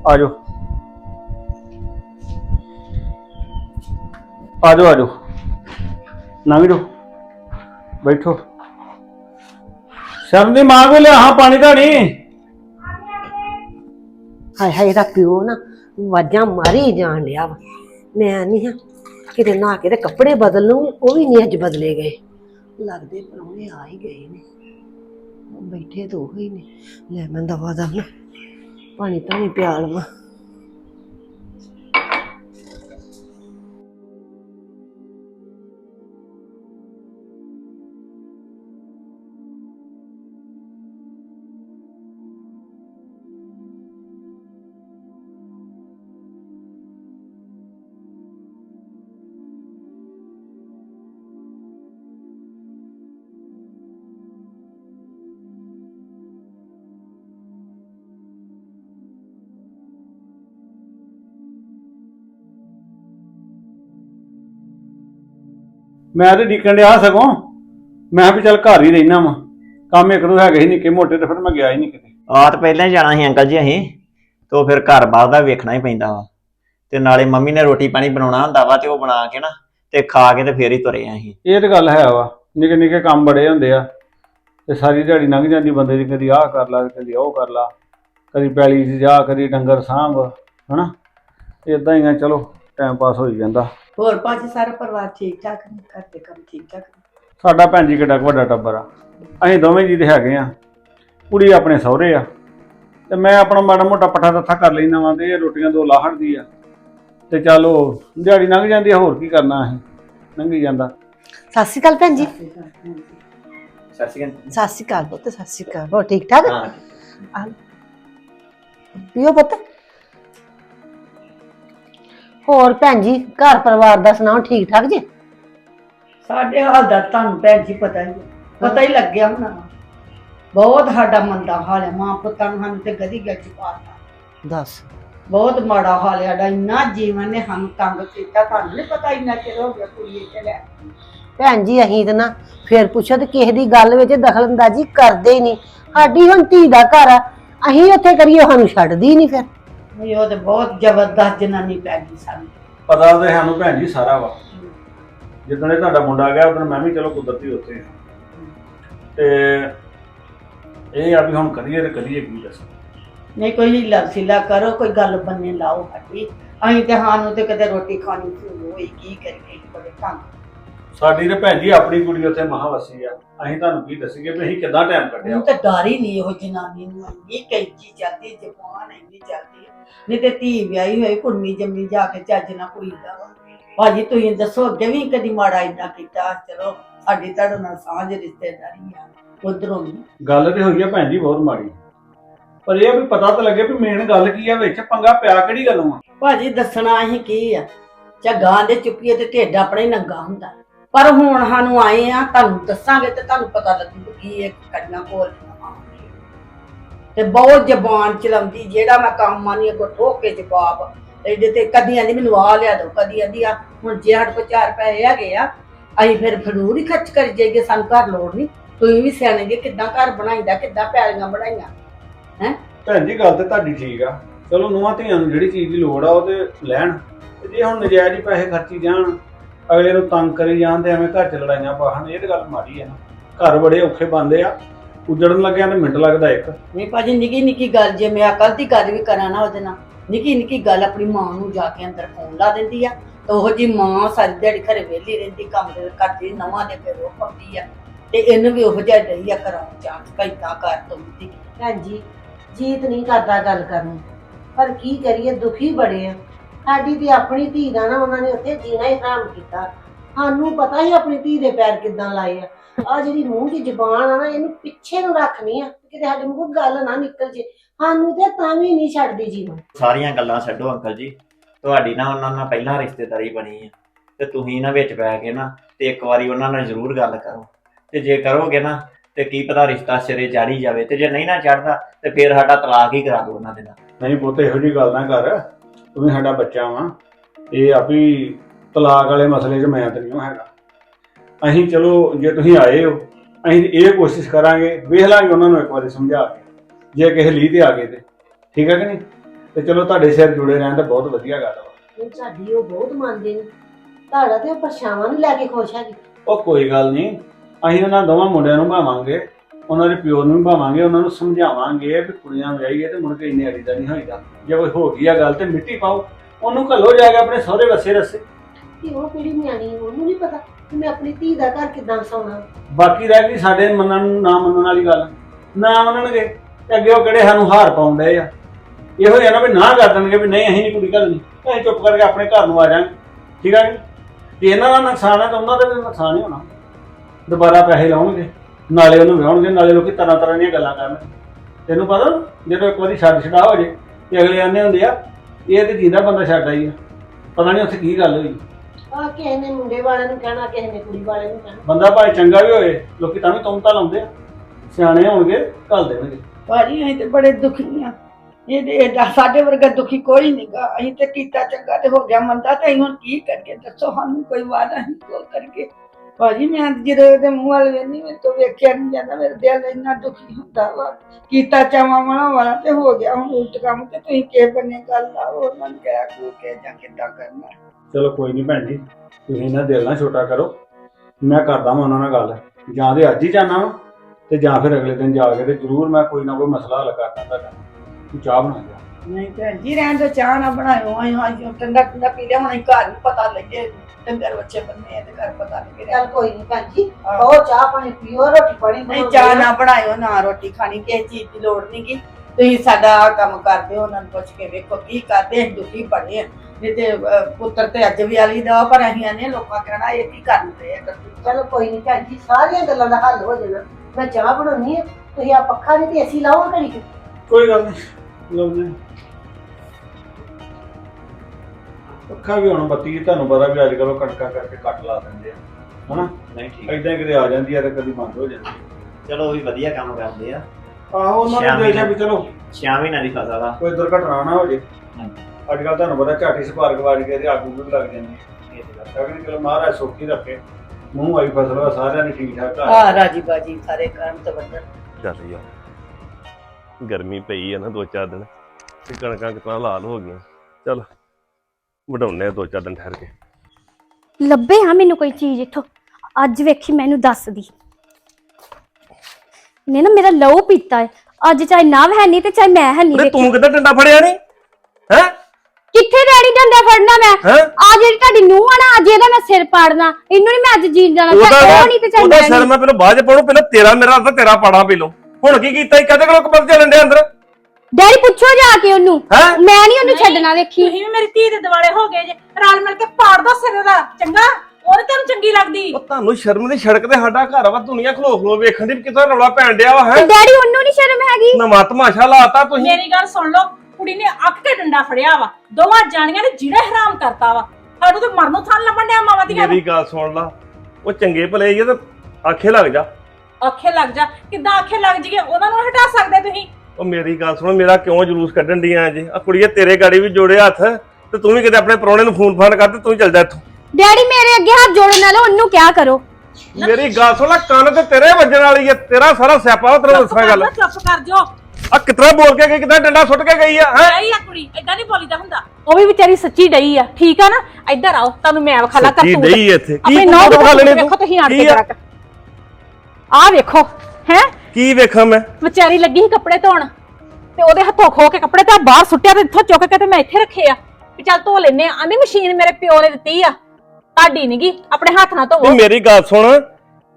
ਆ ਜਾਓ ਆ ਜਾਓ ਆ ਜਾਓ ਲੰਘ ਜਾਓ ਬੈਠੋ। ਸ਼ਰਮ ਦੀ ਮਾਂ ਕੋ ਲਿਆ ਹਾਂ ਪਾਣੀ ਧਾਣੀ। ਹਾਏ ਹਾਏ ਦਾ ਪਿਓ ਨਾ। ਵਾਜਾਂ ਮਾਰੀ ਜਾਣ ਲਿਆ ਵਾ। ਮੈਂ ਨਹੀਂ ਹਾਂ ਕਿਤੇ ਨਾ ਕਿਤੇ ਕੱਪੜੇ ਬਦਲ ਲੂੰ ਉਹ ਵੀ ਨਹੀਂ ਅੱਜ ਬਦਲੇ ਗਏ। ਲੱਗਦੇ ਪਰੋਣੇ ਆ ਹੀ ਗਏ ਨੇ। ਬੈਠੇ ਤਾਂ ਉਹ ਹੀ ਨੇ। ਲੈ ਮੈਂ ਦਵਾ ਦਾ ਨਾ। ਪਾਣੀ ਤਾਂ ਨਹੀਂ ਪਿਆ ਮੈਂ ਤੇ ਡਿੱਕਣ ਡਿਆ ਸਗੋਂ। ਮੈਂ ਵੀ ਚੱਲ ਘਰ ਹੀ ਰਹਿਣਾ ਵਾ। ਕੰਮ ਇੱਕ ਨੂੰ ਹੈਗੇ ਸੀ ਨਿੱਕੇ ਮੋਟੇ ਤੇ ਫਿਰ ਮੈਂ ਗਿਆ ਹੀ ਨਹੀਂ ਕਿਤੇ। ਆ ਤਾਂ ਪਹਿਲਾਂ ਹੀ ਜਾਣਾ ਸੀ ਅੰਕਲ ਜੀ ਅਸੀਂ ਤੋਂ ਫਿਰ ਘਰ ਬਾਹਰ ਦਾ ਵੇਖਣਾ ਹੀ ਪੈਂਦਾ ਵਾ। ਤੇ ਨਾਲੇ ਮੰਮੀ ਨੇ ਰੋਟੀ ਪਾਣੀ ਬਣਾਉਣਾ ਹੁੰਦਾ ਵਾ ਤੇ ਉਹ ਬਣਾ ਕੇ ਨਾ ਤੇ ਖਾ ਕੇ ਤੇ ਫੇਰ ਹੀ ਤੁਰੇ ਆਂ ਅਸੀਂ। ਇਹ ਤੇ ਗੱਲ ਹੈ ਵਾ ਨਿੱਕੇ ਨਿੱਕੇ ਕੰਮ ਬੜੇ ਹੁੰਦੇ ਆ। ਤੇ ਸਾਰੀ ਦਿਹਾੜੀ ਲੰਘ ਜਾਂਦੀ ਬੰਦੇ ਦੀ ਕਦੀ ਆਹ ਕਰ ਲਾ ਕਦੀ ਉਹ ਕਰ ਲਾ। ਕਦੀ ਪੈਲੀ 'ਚ ਜਾ ਕਦੀ ਡੰਗਰ ਸਾਂਭ ਹਨਾ? ਇਦਾਂ ਹੀ ਆ ਚਲੋ। ਟਾਈਮ ਪਾਸ ਹੋਈ ਜਾਂਦਾ। ਹੋਰ ਭਾਜੀ ਸਾਰਾ ਪਰਿਵਾਰ ਠੀਕ ਠਾਕ ਨੇ? ਘਰ ਦੇ ਕੰਮ ਠੀਕ ਠਾਕ ਨੇ? ਸਾਡਾ ਭੈਣ ਜੀ ਕਿੱਡਾ ਕੁ ਵੱਡਾ ਟੱਬਰ ਆ। ਅਸੀਂ ਦੋਵੇਂ ਜੀ ਦੇ ਹੈਗੇ ਆ। ਕੁੜੀ ਆਪਣੇ ਸਹੁਰੇ ਆ। ਤੇ ਮੈਂ ਆਪਣਾ ਮਾੜਾ ਮੋਟਾ ਪੱਠਾ ਦੱਥਾ ਕਰ ਲੈਂਦਾ ਵਾਂ ਤੇ ਇਹ ਰੋਟੀਆਂ ਦੋ ਲਾਹੜਦੀ ਆ। ਤੇ ਚੱਲ ਦਿਹਾੜੀ ਲੰਘ ਜਾਂਦੀ ਆ ਹੋਰ ਕੀ ਕਰਨਾ ਅਸੀਂ? ਲੰਘੀ ਜਾਂਦਾ। ਸਤਿ ਸ਼੍ਰੀ ਅਕਾਲ ਭੈਣ ਜੀ। ਸਤਿ ਸ਼੍ਰੀ ਅਕਾਲ ਸਤਿ ਸ਼੍ਰੀ ਅਕਾਲ। ਪੁੱਤ ਸਤਿ ਸ਼੍ਰੀ ਅਕਾਲ। ਹੋਰ ਠੀਕ ਠਾਕ? ਹਾਂ। ਪੀਓ ਪੁੱਤ। ਹੋਰ ਭੈਣ ਜੀ ਘਰ ਪਰਿਵਾਰ ਦਾ ਸੁਣਾਓ ਠੀਕ ਠਾਕ ਜੀ? ਸਾਡੇ ਹਾਲ ਦਾ ਤੁਹਾਨੂੰ ਭੈਣ ਜੀ ਪਤਾ ਹੀ ਹੈ। ਪਤਾ ਹੀ ਲੱਗਿਆ ਹੋਣਾ। ਬਹੁਤ ਸਾਡਾ ਮੰਦਾ ਹਾਲ ਹੈ। ਮਾਂ ਪੁੱਤਾਂ ਨੂੰ ਸਾਨੂੰ ਤੇ ਗਦੀ ਗੱਜ ਪਾਤਾ। ਦੱਸ। ਬਹੁਤ ਮਾੜਾ ਹਾਲ ਹੈ ਸਾਡਾ। ਇੰਨਾ ਜੀਵਨ ਨੇ ਸਾਨੂੰ ਤੰਗ ਕੀਤਾ। ਤੁਹਾਨੂੰ ਨਹੀਂ ਪਤਾ ਇੰਨਾ ਚਿਰ ਹੋ ਗਿਆ ਕੁੜੀ ਇੱਥੇ ਲੈ ਭੈਣ ਜੀ ਅਹੀਂ ਤਾਂ ਨਾ ਫਿਰ ਪੁੱਛੋ ਤੇ ਕਿਸੇ ਦੀ ਗੱਲ ਵਿੱਚ ਦਖਲਅੰਦਾਜ਼ੀ ਕਰਦੇ ਹੀ ਨਹੀਂ। ਸਾਡੀ ਹੁਣ ਧੀ ਦਾ ਘਰ ਆ। ਅਹੀਂ ਉੱਥੇ ਕਰੀਏ ਸਾਨੂੰ ਛੱਡਦੀ ਨਹੀਂ ਫਿਰ। ਨਹੀਂ ਉਹ ਤੇ ਬਹੁਤ ਜ਼ਬਰਦਸਤ ਜਨਾਨੀ ਪੈ ਗਈ ਸਾਨੂੰ। ਪਤਾ ਤੇ ਸਾਨੂੰ ਭੈਣ ਜੀ ਸਾਰਾ ਵਾ। ਜਿੱਦਣ ਇਹ ਤੁਹਾਡਾ ਮੁੰਡਾ ਗਿਆ ਉਦੋਂ ਮੈਂ ਵੀ ਚਲੋ ਕੁਦਰਤੀ ਉੱਥੇ ਆ। ਤੇ ਇਹ ਆ ਵੀ ਹੁਣ ਕਰੀਏ ਤੇ ਕਰੀਏ ਕੀ ਦੱਸ। ਨਹੀਂ ਕੋਈ ਹੀਲਾ ਸਿਲਾ ਕਰੋ ਕੋਈ ਗੱਲ ਬੰਨੇ ਲਾਓ ਸਾਡੀ। ਅਸੀਂ ਤੇ ਸਾਨੂੰ ਤੇ ਕਦੇ ਰੋਟੀ ਖਾਣੀ ਸੀ ਹੋਈ ਕੀ ਕਰੀਏ ਬੜੇ ਤੰਗ। ਸਾਡੀ ਤੇ ਭੈਣ ਜੀ ਆਪਣੀ ਕੁੜੀ ਉੱਥੇ ਮਹਾਵਸੀ ਆ। ਅਸੀਂ ਤੁਹਾਨੂੰ ਕੀ ਦੱਸੀਏ ਵੀ ਅਸੀਂ ਕਿੱਦਾਂ ਟਾਈਮ ਕੱਢਿਆ? ਹੁਣ ਤਾਂ ਡਰ ਹੀ ਨਹੀਂ ਉਹ ਜਨਾਨੀ ਨੂੰ ਇੰਨੀ ਕੈਂਚੀ ਚੱਲਦੀ ਜ਼ਬਾਨ ਇੰਨੀ ਚੱਲਦੀ। ਨਹੀਂ ਤੇ ਧੀ ਵਿਆਹੀ ਹੋਈ ਕੁੜਮੀ ਜੰਮੀ ਜਾ ਕੇ ਚੱਜ ਨਾਲ ਕੁੜੀ ਦਾ ਵਾ ਭਾਜੀ ਤੁਸੀਂ ਦੱਸੋ ਅੱਗੇ ਵੀ ਕਦੀ ਮਾੜਾ ਇਦਾਂ ਕੀਤਾ? ਚਲੋ ਸਾਡੀ ਤੁਹਾਡੇ ਨਾਲ ਸਾਂਝ ਰਿਸ਼ਤੇਦਾਰੀ ਆ। ਉਧਰੋਂ ਵੀ। ਗੱਲ ਤੇ ਹੋਈ ਆ ਭੈਣ ਜੀ ਬਹੁਤ ਮਾੜੀ। ਪਰ ਇਹ ਆ ਵੀ ਪਤਾ ਤਾਂ ਲੱਗੇ ਵੀ ਮੇਨ ਗੱਲ ਕੀ ਆ ਵਿੱਚ ਪੰਗਾ ਪਿਆ ਕਿਹੜੀ ਗੱਲੋਂ ਆ? ਭਾਜੀ ਦੱਸਣਾ ਅਸੀਂ ਕੀ ਆ? ਝੱਗਾਂ ਦੇ ਚੁੱਕੀਏ ਤੇ ਢਿੱਡ ਆਪਣਾ ਨੰਗਾ ਹੁੰਦਾ। ਪਰ ਹੁਣ ਸਾਨੂੰ ਆਏ ਆ, ਤੁਹਾਨੂੰ ਦੱਸਾਂਗੇ ਤੇ ਤੁਹਾਨੂੰ ਪਤਾ ਲੱਗੂ ਕੀ ਇਹ ਕੜੀਆਂ ਕੋਲ ਤੇ ਬਹੁਤ ਜ਼ਬਾਨ ਚਲਾਉਂਦੀ, ਜਿਹੜਾ ਮੈਂ ਕੰਮ ਆਨੀ ਅੱਗੋਂ ਠੋਕ ਕੇ ਜਵਾਬ। ਇਹਦੇ ਤੇ ਕਦੀ ਆਂਦੀ ਮੈਨੂੰ ਆ ਲਿਆ ਦੋ ਕਦੀ ਆਂਦੀ ਆ। ਹੁਣ ਜੇ ਸਾਡੇ ਕੋਲ ਚਾਰ ਪੈਸੇ ਹੈਗੇ ਆ, ਅਸੀਂ ਫਿਰ ਫੜੂਰ ਹੀ ਖਰਚ ਕਰੀ ਜਾਈਏ, ਸਾਨੂੰ ਘਰ ਲੋੜ ਨਹੀਂ ਤੁਸੀਂ ਵੀ ਸਿਆਣੇ ਜੇ, ਕਿੱਦਾਂ ਘਰ ਬਣਾਈਦਾ, ਕਿੱਦਾਂ ਪੈਲੀਆਂ ਬਣਾਈਆਂ? ਭੈਣ ਜੀ, ਗੱਲ ਤੇ ਤੁਹਾਡੀ ਠੀਕ ਆ। ਚਲੋ ਨੂੰਹਾਂ ਧੀਆਂ ਨੂੰ ਜਿਹੜੀ ਚੀਜ਼ ਦੀ ਲੋੜ ਆ, ਉਹ ਤੇ ਲੈਣ। ਤੇ ਜੇ ਹੁਣ ਨਜਾਇਜ਼ ਹੀ ਪੈਸੇ ਖਰਚੀ ਜਾਣ ਅਗਲੇ ਨੂੰ ਤੰਗ ਕਰੀ ਜਾਣ ਤੇ ਐਵੇਂ ਘਰ ਚ ਲੜਾਈਆਂ ਪਾਹਣ ਇਹ ਤੇ ਗੱਲ ਮਾੜੀ ਨਾ। ਘਰ ਬੜੇ ਔਖੇ ਬੰਦੇ ਆ ਉਜੜਨ ਲੱਗਿਆ ਤੇ ਮਿੰਟ ਲੱਗਦਾ ਇੱਕ। ਨਹੀਂ ਭਾਜੀ ਨਿੱਕੀ ਨਿੱਕੀ ਗੱਲ ਜੇ ਮੈਂ ਅਕਲ ਦੀ ਗੱਲ ਵੀ ਕਰਾਂ ਨਾ ਉਹਦੇ ਨਾਲ ਨਿੱਕੀ ਨਿੱਕੀ ਗੱਲ ਆਪਣੀ ਮਾਂ ਨੂੰ ਜਾ ਕੇ ਅੰਦਰ ਫੋਨ ਲਾ ਦਿੰਦੀ ਆ ਤੇ ਉਹ ਜੀ ਮਾਂ ਸਾਰੀ ਦਿਹਾੜੀ ਘਰੇ ਵਿਹਲੀ ਰਹਿੰਦੀ ਕੰਮ ਦੇ ਕਰਦੀ ਨਵਾਂ ਦੇ ਫਿਰ ਉਹ ਪਾਉਂਦੀ ਆ। ਤੇ ਇਹਨੂੰ ਵੀ ਉਹ ਜਿਹਾ ਡਈ ਆ ਕਰਾਉਣ ਚਾਂਸ ਕਈਤਾ ਕਰ ਤੁੰਦੀ ਭੈਣ ਜੀ ਜੀਤ ਨਹੀਂ ਕਰਦਾ ਗੱਲ ਕਰਨੀ ਪਰ ਕੀ ਕਰੀਏ ਦੁਖੀ ਬੜੇ ਆ। ਸਾਡੀ ਤੇ ਆਪਣੀ ਧੀ ਦਾ ਨਾ ਉਹਨਾਂ ਨੇ ਉੱਥੇ ਜੀਣਾ ਹੀ ਹਰਾਮ ਕੀਤਾ। ਸਾਨੂੰ ਪਤਾ ਹੀ ਆਪਣੀ ਧੀ ਦੇ ਪੈਰ ਕਿੱਦਾਂ ਲਾਏ ਆ। ਆ ਜਿਹੜੀ ਮੂੰਹ ਦੀ ਜ਼ਬਾਨ ਆ ਨਾ ਇਹਨੂੰ ਪਿੱਛੇ ਨੂੰ ਰੱਖਣੀ ਆ ਕਿਤੇ ਸਾਡੇ ਮੂੰਹੋਂ ਗੱਲ ਨਾ ਨਿਕਲ ਜੇ। ਸਾਨੂੰ ਤੇ ਤਾਂ ਵੀ ਨਹੀਂ ਛੱਡਦੀ ਜੀਵਨ। ਸਾਰੀਆਂ ਗੱਲਾਂ ਛੱਡੋ ਅੰਕਲ ਜੀ। ਤੁਹਾਡੀ ਨਾ ਉਹਨਾਂ ਨਾਲ ਪਹਿਲਾਂ ਰਿਸ਼ਤੇਦਾਰੀ ਬਣੀ ਹੈ ਤੇ ਤੁਸੀਂ ਨਾ ਵਿੱਚ ਬੈ ਕੇ ਨਾ ਤੇ ਇੱਕ ਵਾਰੀ ਉਹਨਾਂ ਨਾਲ ਜ਼ਰੂਰ ਗੱਲ ਕਰੋ। ਤੇ ਜੇ ਕਰੋਗੇ ਨਾ ਤੇ ਕੀ ਪਤਾ ਰਿਸ਼ਤਾ ਸਿਰੇ ਚੜੀ ਜਾਵੇ। ਤੇ ਜੇ ਨਹੀਂ ਨਾ ਚੜਦਾ ਤੇ ਫਿਰ ਸਾਡਾ ਤਲਾਕ ਹੀ ਕਰਾ ਦਿਓ ਉਹਨਾਂ ਦੇ ਨਾਲ। ਨਹੀਂ ਪੁੱਤ ਇਹੋ ਜੀ ਗੱਲ ਨਾ ਕਰ। ਤੂੰ ਵੀ ਸਾਡਾ ਬੱਚਾ ਵਾ। ਇਹ ਆ ਵੀ ਤਲਾਕ ਵਾਲੇ ਮਸਲੇ 'ਚ ਮੈਂ ਤਾਂ ਨਹੀਂ ਹੈਗਾ। ਅਸੀਂ ਚਲੋ ਜੇ ਤੁਸੀਂ ਆਏ ਹੋ ਅਸੀਂ ਇਹ ਕੋਸ਼ਿਸ਼ ਕਰਾਂਗੇ ਵੇਖ ਲਾਂਗੇ ਉਹਨਾਂ ਨੂੰ ਇੱਕ ਵਾਰੀ ਸਮਝਾ ਕੇ ਜੇ ਕਿਸੇ ਲੀ ਤੇ ਆ ਗਏ ਤੇ। ਠੀਕ ਹੈ ਕਿ ਨਹੀਂ? ਤੇ ਚਲੋ ਤੁਹਾਡੇ ਸਿਰ ਜੁੜੇ ਰਹਿਣ ਤਾਂ ਬਹੁਤ ਵਧੀਆ ਗੱਲ ਵਾ ਸਾਡੀ ਉਹ ਬਹੁਤ ਮੰਨਦੇ ਨੇ। ਤੁਹਾਡਾ ਤੇ ਉਹ ਪਰਛਾਵਾਂ ਨੂੰ ਲੈ ਕੇ ਖੁਸ਼ ਹੈਗੀ। ਉਹ ਕੋਈ ਗੱਲ ਨਹੀਂ ਅਸੀਂ ਉਹਨਾਂ ਦੋਵਾਂ ਮੁੰਡਿਆਂ ਨੂੰ ਭਾਵਾਂਗੇ। ਉਹਨਾਂ ਦੇ ਪਿਓ ਨੂੰ ਭਾਵਾਂਗੇ ਉਹਨਾਂ ਨੂੰ ਸਮਝਾਵਾਂਗੇ ਵੀ ਕੁੜੀਆਂ ਵਿਆਹੀਏ ਤੇ ਮੁੜ ਕੇ ਇੰਨੇ ਅੜੀ ਦਾ ਨਹੀਂ ਹੋਈਦਾ। ਜੇ ਕੋਈ ਹੋ ਗਈ ਆ ਗੱਲ ਤੇ ਮਿੱਟੀ ਪਾਓ ਉਹਨੂੰ ਘੱਲੋ ਜਾ ਕੇ ਆਪਣੇ ਸਹੁਰੇ ਵਸੇ ਰਸੇ। ਕਿ ਉਹ ਕਿਹੜੀ ਨਿਆਣੀ ਆ, ਉਹਨੂੰ ਨਹੀਂ ਪਤਾ ਕਿ ਮੈਂ ਆਪਣੀ ਧੀ ਦਾ ਘਰ ਕਿੱਦਾਂ ਵਸਾਉਣਾ। ਬਾਕੀ ਰਹਿ ਗਈ ਸਾਡੇ ਮੰਨਣ ਨੂੰ ਨਾ ਮੰਨਣ ਵਾਲੀ ਗੱਲ। ਨਾ ਮੰਨਣਗੇ ਤੇ ਅੱਗੇ ਉਹ ਕਿਹੜੇ ਸਾਨੂੰ ਹਾਰ ਪਾਉਂਦੇ ਆ। ਇਹੋ ਹੀ ਆ ਨਾ ਵੀ ਨਾ ਕਰ ਦੇਣਗੇ ਵੀ ਨਹੀਂ ਅਸੀਂ ਨਹੀਂ ਕੁੜੀ ਘੱਲਣੀ। ਅਸੀਂ ਚੁੱਪ ਕਰਕੇ ਆਪਣੇ ਘਰ ਨੂੰ ਆ ਜਾਾਂਗੇ ਠੀਕ ਆ ਜੀ? ਜੇ ਇਹਨਾਂ ਦਾ ਨੁਕਸਾਨ ਹੈ ਤਾਂ ਉਹਨਾਂ ਦਾ ਵੀ ਨੁਕਸਾਨ ਹੀ ਹੋਣਾ। ਦੁਬਾਰਾ ਪੈਸੇ ਲਾਉਣਗੇ। ਨਾਲੇ ਉਹਨੂੰ ਵਿਆਹਣਗੇ ਨਾਲੇ ਲੋਕੀ ਤਰ੍ਹਾਂ ਤਰ੍ਹਾਂ ਦੀਆਂ ਗੱਲਾਂ ਕਰਨਗੇ ਤੈਨੂੰ ਪਤਾ ਜਦੋਂ ਇੱਕ ਵਾਰੀ ਛੱਡ ਛਡਾ ਹੋ ਜੇ ਤੇ ਅਗਲੇ ਆਂਦੇ ਹੁੰਦੇ ਆ ਇਹ ਤੇ ਜਿੰਦਾ ਬੰਦਾ ਛੱਡ ਆਈ ਆ। ਪਤਾ ਨਹੀਂ ਉੱਥੇ ਕੀ ਗੱਲ ਹੋਈ। ਆ ਕਿਸੇ ਨੇ ਮੁੰਡੇ ਵਾਲਿਆਂ ਨੂੰ ਕਹਿਣਾ ਕਿਸੇ ਨੇ ਕੁੜੀ ਵਾਲਿਆਂ ਨੂੰ ਕਹਿਣਾ। ਬੰਦਾ ਭਾਵੇਂ ਚੰਗਾ ਵੀ ਹੋਏ ਲੋਕੀ ਤਾਂ ਵੀ ਤੁਮਤਾ ਲਾਉਂਦੇ ਆ। ਸਿਆਣੇ ਹੋਣਗੇ ਘੱਲ ਦੇਣਗੇ। ਭਾਜੀ ਅਸੀਂ ਤੇ ਬੜੇ ਦੁਖੀ ਆ। ਇਹ ਇਹਦਾ ਸਾਡੇ ਵਰਗਾ ਦੁਖੀ ਕੋਈ ਨਹੀਂਗਾ ਅਸੀਂ ਤੇ ਕੀਤਾ ਚੰਗਾ ਤੇ ਹੋ ਗਿਆ ਮੰਦਾ ਤੇ ਅਸੀਂ ਹੁਣ ਕੀ ਕਰੀਏ? ਦੱਸੋ ਸਾਨੂੰ ਕੋਈ ਵਾਦਾ ਨਹੀਂ ਕੋ ਕਰਕੇ ਭਾਜੀ, ਮੈਂ ਜਦੋਂ ਇਹਦੇ ਮੂੰਹ ਵੱਲ ਵੇਖਨੀ ਮੇਰੇ ਤੋਂ ਵੇਖਿਆ ਨਹੀਂ ਜਾਂਦਾ, ਮੇਰੇ ਦਿਲ ਇੰਨਾ ਦੁਖੀ ਹੁੰਦਾ ਵਾ। ਕੀਤਾ ਚਾਵਾਂ ਮਣਾ ਵਾਲਾ ਤੇ ਹੋ ਗਿਆ, ਹੁਣ ਉਲਟ ਕੰਮ ਤੇ ਤੁਸੀਂ ਕਿਹ ਬੰਨੇ ਗੱਲ ਆ ਉਹਨਾਂ ਨੂੰ ਕਹਿਆ ਕੋ ਕੇ ਜਾਂ ਕਿੱਦਾਂ ਕਰਨਾ। ਚਲੋ ਕੋਈ ਨਹੀਂ ਭੈਣ ਜੀ, ਤੁਸੀਂ ਇਹਨਾਂ ਦਿਲ ਨਾ ਛੋਟਾ ਕਰੋ। ਮੈਂ ਕਰਦਾ ਵਾਂ ਉਹਨਾਂ ਨਾਲ ਗੱਲ। ਜਾਂ ਤੇ ਅੱਜ ਹੀ ਜਾਣਾ ਵਾ, ਤੇ ਜਾਂ ਫਿਰ ਅਗਲੇ ਦਿਨ ਜਾ ਕੇ ਤੇ ਜ਼ਰੂਰ ਮੈਂ ਕੋਈ ਨਾ ਕੋਈ ਮਸਲਾ ਹੱਲ ਕਰਦਾ ਤੁਹਾਡਾ। ਤੂੰ ਚਾਹ ਬਣਾ ਲਿਆ। ਨਹੀਂ ਭੈਣ ਜੀ ਰਹਿਣ ਤੋਂ ਚਾਹ ਨਾ ਬਣਾਇਓ ਅਸੀਂ ਹਾਂ ਜੀ ਠੰਡਾ ਠੰਡਾ ਪੀ ਲਿਆ ਹੁਣ ਅਸੀਂ ਘਰ ਨੂੰ ਪਤਾ ਲੱਗੇ ਡੰਗਰ ਬੱਚੇ ਬੰਨੇ ਆ ਤੇ ਘਰ ਪਤਾ ਲੱਗੇ ਚੱਲ ਕੋਈ ਨਹੀਂ ਭੈਣ ਜੀ ਬਹੁਤ ਚਾਹ ਪਾਣੀ ਪੀਓ ਰੋਟੀ ਪਾਣੀ ਨਹੀਂ। ਚਾਹ ਨਾ ਬਣਾਇਓ ਨਾ ਰੋਟੀ ਖਾਣੀ ਕਿਸੇ ਚੀਜ਼ ਦੀ ਲੋੜ ਨਹੀਂ ਗੀ ਤੁਸੀਂ ਸਾਡਾ ਆਹ ਕੰਮ ਕਰਦੇ ਹੋ ਉਹਨਾਂ ਨੂੰ ਪੁੱਛ ਕੇ ਵੇਖੋ ਕੀ ਕਰਦੇ ਅਸੀਂ ਦੁਖੀ ਬਣੇ ਆ ਨਹੀਂ ਤੇ ਅਹ, ਪੁੱਤਰ ਤੇ ਅੱਜ ਵੀ ਵਾਲੀ ਦਾ ਪਰ ਅਸੀਂ ਆਨੇ ਲੋਕਾਂ ਕਹਿਣਾ ਇਹ ਕੀ ਕਰਦੇ ਆ ਕਰਤੂਤ। ਚਲੋ ਕੋਈ ਨਹੀਂ ਭੈਣ ਜੀ ਸਾਰੀਆਂ ਗੱਲਾਂ ਦਾ ਹੱਲ ਹੋ ਜਾਣਾ ਮੈਂ ਚਾਹ ਬਣਾਉਣੀ ਹੈ ਤੁਸੀਂ ਆ ਪੱਖਾ ਨਹੀਂ ਤੇ ਏਸੀ ਲਾਓ ਘੜੀ ਕੁ। ਕੋਈ ਗੱਲ ਨਹੀਂ ਲਾਉਂਦੇ ਅੱਖਾਂ ਵੀ ਹੁਣ ਬੱਤੀ ਤੁਹਾਨੂੰ ਪਤਾ ਵੀ ਅੱਜ ਕੱਲ੍ਹ ਉਹ ਕਣਕਾਂ ਕਰਕੇ ਕੱਟ ਲਾ ਦਿੰਦੇ ਆ ਹਨਾ? ਨਹੀਂ ਠੀਕ। ਹੀ ਕਿਤੇ ਆ ਜਾਂਦੀ ਆ ਤੇ ਕਦੀ ਬੰਦ ਹੋ ਜਾਂਦੀ ਆ। ਚਲੋ ਉਹ ਵੀ ਵਧੀਆ ਕੰਮ ਕਰਦੇ ਆ। ਆਹੋ ਉਹਨਾਂ ਨੂੰ ਦੇਖਿਆ। ਵੀ ਚਲੋ 6 ਮਹੀਨਿਆਂ ਦੀ ਫਸਲ ਆ। ਕੋਈ ਦੁਰਘਟਨਾ ਨਾ ਹੋ ਜੇ। ਹਾਂਜੀ। ਅੱਜ ਕੱਲ ਤੁਹਾਨੂੰ ਪਤਾ ਝਾਟੀ ਸਪਾਰਕ ਵਾਜ ਕੇ ਤੇ ਆਗੂ ਵੀ ਲੱਗ ਜਾਂਦੀ ਹੈ ਇਹ ਤੇ ਗੱਲ ਅਗਰ ਚਲੋ ਮਹਾਰਾਜ ਸੌਖੀ ਰੱਖੇ ਮੂੰਹ ਆਈ ਫਸਲ ਵਾ ਸਾਰਿਆਂ ਨੇ ਠੀਕ ਠਾਕ ਘਰ ਆ ਰਾਜੀ ਬਾਜੀ ਸਾਰੇ ਕੰਮ ਤੇ ਬੰਦਰ ਚੱਲ ਯਾਰ ਗਰਮੀ ਪਈ ਆ ਨਾ ਦੋ ਚਾਰ ਦਿਨ ਤੇ ਕਣਕਾਂ ਕਿਤਨਾ ਲਾਲ ਹੋ ਗਈਆਂ। ਚੱਲ। ਵਢਾਉਨੇ ਆ ਦੋ ਚਾਰ ਦਿਨ ਠਹਿਰ ਕੇ। ਲੱਭੇ ਹਾਂ ਮੈਨੂੰ ਕੋਈ ਚੀਜ਼ ਇੱਥੋਂ। ਅੱਜ ਵੇਖੀ ਮੈਨੂੰ ਦੱਸਦੀ। ਨੇ ਨਾ ਮੇਰਾ ਲਹੂ ਪੀਤਾ ਹੈ। ਅੱਜ ਚਾਹੇ ਨਾ ਹੈ ਨਹੀਂ ਤੇ ਚਾਹੇ ਮੈਂ ਹੈ ਨਹੀਂ ਵੇਖੀ ਤੂੰ ਕਿੱਦਾਂ ਡੰਡਾ ਫੜਿਆ ਨਹੀਂ ਹੈ? ਕਿੱਥੇ ਡੈਡੀ ਡੰਡਾ ਫੜਨਾ ਮੈਂ? ਹੈ? ਆ ਜਿਹੜੀ ਤੁਹਾਡੀ ਨੂੰਹ ਆ ਨਾ ਅੱਜ ਇਹਦਾ ਮੈਂ ਸਿਰ ਪਾੜਨਾ। ਇਹਨੂੰ ਨਹੀਂ ਮੈਂ ਅੱਜ ਜੀਣ ਜਾਣਾ। ਚਾਹੇ ਉਹ ਨਹੀਂ ਤੇ ਚਾਹੇ ਉਹਦਾ ਮੈਂ ਸਿਰ ਨਹੀਂ ਮੈਂ ਪਹਿਲਾਂ ਬਾਅਦ ਚ ਪਾਉਣਾ ਪਹਿਲਾਂ ਤੇਰਾ ਮੇਰਾ ਤਾਂ ਤੇਰਾ ਪਾੜਾ ਪੀ ਲਓ ਹੁਣ ਕੀ ਕੀਤਾ? ਕਦੇ ਕੋਲ ਕਬਰ ਚੱਲਣ ਦੇ ਅੰਦਰ। ਡੈਡੀ ਪੁੱਛੋ ਜਾ ਕੇ ਉਹਨੂੰ। ਹੈਂ? ਮੈਂ ਨਹੀਂ ਉਹਨੂੰ ਛੱਡਣਾ ਵੇਖੀ। ਤੁਸੀਂ ਵੀ ਮੇਰੀ ਧੀ ਦੇ ਦਿਵਾਲੇ ਹੋ ਗਏ ਜੇ। ਰਲ ਮਿਲ ਕੇ ਪਾੜ ਦੋ ਸਿਰੇ ਦਾ ਚੰਗਾ? ਉਹ ਨੀ ਤੈਨੂੰ ਚੰਗੀ ਲੱਗਦੀ? ਉਹ ਤੁਹਾਨੂੰ ਸ਼ਰਮ ਦੀ ਸੜਕ ਤੇ ਸਾਡਾ ਘਰ ਵਾ ਦੁਨੀਆ ਖਲੋ ਖਲੋ ਵੇਖਣ ਦੀ ਵੀ ਕਿੱਥੋਂ ਰੌਲਾ ਪੈਣ ਡਿਆ ਵਾ ਹੈ? ਡੈਡੀ ਉਹਨੂੰ ਨਹੀਂ ਸ਼ਰਮ ਹੈਗੀ। ਨਵਾਂ ਤਮਾਸ਼ਾ ਲਾਤਾ ਤੁਸੀਂ। ਮੇਰੀ ਗੱਲ ਸੁਣ ਲਓ ਕੁੜੀ ਨੇ ਅੱਕ ਕੇ ਡੰਡਾ ਫੜਿਆ ਵਾ। ਦੋਵਾਂ ਜਾਣੀਆਂ ਨੇ ਜਿਹੜਾ ਹਰਾਮ ਕਰਤਾ ਵਾ। ਸਾਨੂੰ ਤੇ ਮਰਨੋਂ ਥਾਂ ਲੱਭਣ ਡਿਆ ਮਾਵਾਂ ਦੀਆਂ ਮੇਰੀ ਗੱਲ ਸੁਣ ਲਾ ਉਹ ਚੰਗੇ ਭਲੇ ਹੀ ਆ ਤੇ ਆਖੇ ਲੱਗ ਜਾ। ਅੱਖੇ ਲੱਗ ਜਾ। ਕਿੱਦਾਂ ਅੱਖੇ ਲੱਗ ਜੀਏ ਉਹਨਾਂ ਨੂੰ ਹਟਾ ਸਕਦੇ ਤੁਸੀਂ। ਉਹ ਮੇਰੀ ਗੱਲ ਸੁਣੋ ਮੇਰਾ ਕਿਉਂ ਜਲੂਸ ਕੱਢਣ ਦੀਆਂ ਜੇ? ਆ ਕੁੜੀਏ ਤੇਰੇ ਗਾੜੀ ਵੀ ਜੋੜੇ ਹੱਥ ਤੇ ਤੂੰ ਵੀ ਕਿਤੇ ਆਪਣੇ ਪ੍ਰਾਹੁਣੇ ਨੂੰ ਫੋਨ ਫਾਨ ਕਰ ਤੇ ਤੂੰ ਚੱਲ ਜਾ ਇੱਥੋਂ। ਡੈਡੀ ਮੇਰੇ ਅੱਗੇ ਹੱਥ ਜੋੜਨ ਨਾਲ ਉਹਨੂੰ ਕਿਆ ਕਰੋ? ਮੇਰੀ ਗੱਲ ਸੁਣ ਲੈ ਕੰਨ ਤੇ ਤੇਰੇ ਵੱਜਣ ਵਾਲੀ ਹੈ ਤੇਰਾ ਸਾਰਾ ਸਿਆਪਾ ਉਹ ਤੈਨੂੰ ਦੱਸਾਂ ਗੱਲ ਚੁੱਪ ਕਰ ਜੋ ਆ ਕਿਤਨਾ ਬੋਲ ਕੇ ਗਈ ਕਿਦਾਂ ਡੰਡਾ ਸੁੱਟ ਕੇ ਗਈ ਆ ਹੈ? ਡਈ ਆ ਕੁੜੀ ਏਦਾਂ ਨਹੀਂ ਬੋਲੀਦਾ ਹੁੰਦਾ। ਉਹ ਵੀ ਵਿਚਾਰੀ ਸੱਚੀ ਡਈ ਆ ਠੀਕ ਆ ਨਾ? ਇੱਧਰ ਆਓ ਤੁਹਾਨੂੰ ਮੈਂ ਵਿਖਾਲਾ ਸੱਚੀ ਕਰਤੂਤ ਡਈ ਇੱਥੇ ਕੀ ਆਪਣੇ ਨੌ ਵਿਖਾ ਲੈਣੇ ਵੇਖੋ ਤੁਸੀਂ ਆਣ ਕੀ ਕੇ? ਜਰਾ ਆ ਵੇਖੋ। ਹੈ? ਕੀ ਵੇਖਾਂ ਮੈਂ? ਵਿਚਾਰੀ ਲੱਗੀ ਸੀ ਕੱਪੜੇ ਧੋਣ ਤੇ ਉਹਦੇ ਹੱਥੋਂ ਖੋ ਕੇ ਕੱਪੜੇ ਤਾਂ ਬਾਹਰ ਸੁੱਟਿਆ ਤੇ ਇੱਥੋਂ ਚੁੱਕ ਕੇ ਤੇ ਮੈਂ ਇੱਥੇ ਰੱਖੇ ਆ। ਵੀ ਚੱਲ ਧੋ ਲੈਨੇ ਆ। ਆਂਦੀ ਮਸ਼ੀਨ ਮੇਰੇ ਪਿਓ ਨੇ ਦਿੱਤੀ ਆ। ਤੁਹਾਡੀ ਨਹੀਂਗੀ ਆਪਣੇ ਹੱਥ ਨਾਲ ਧੋਵੋ। ਮੇਰੀ ਗੱਲ ਸੁਣ।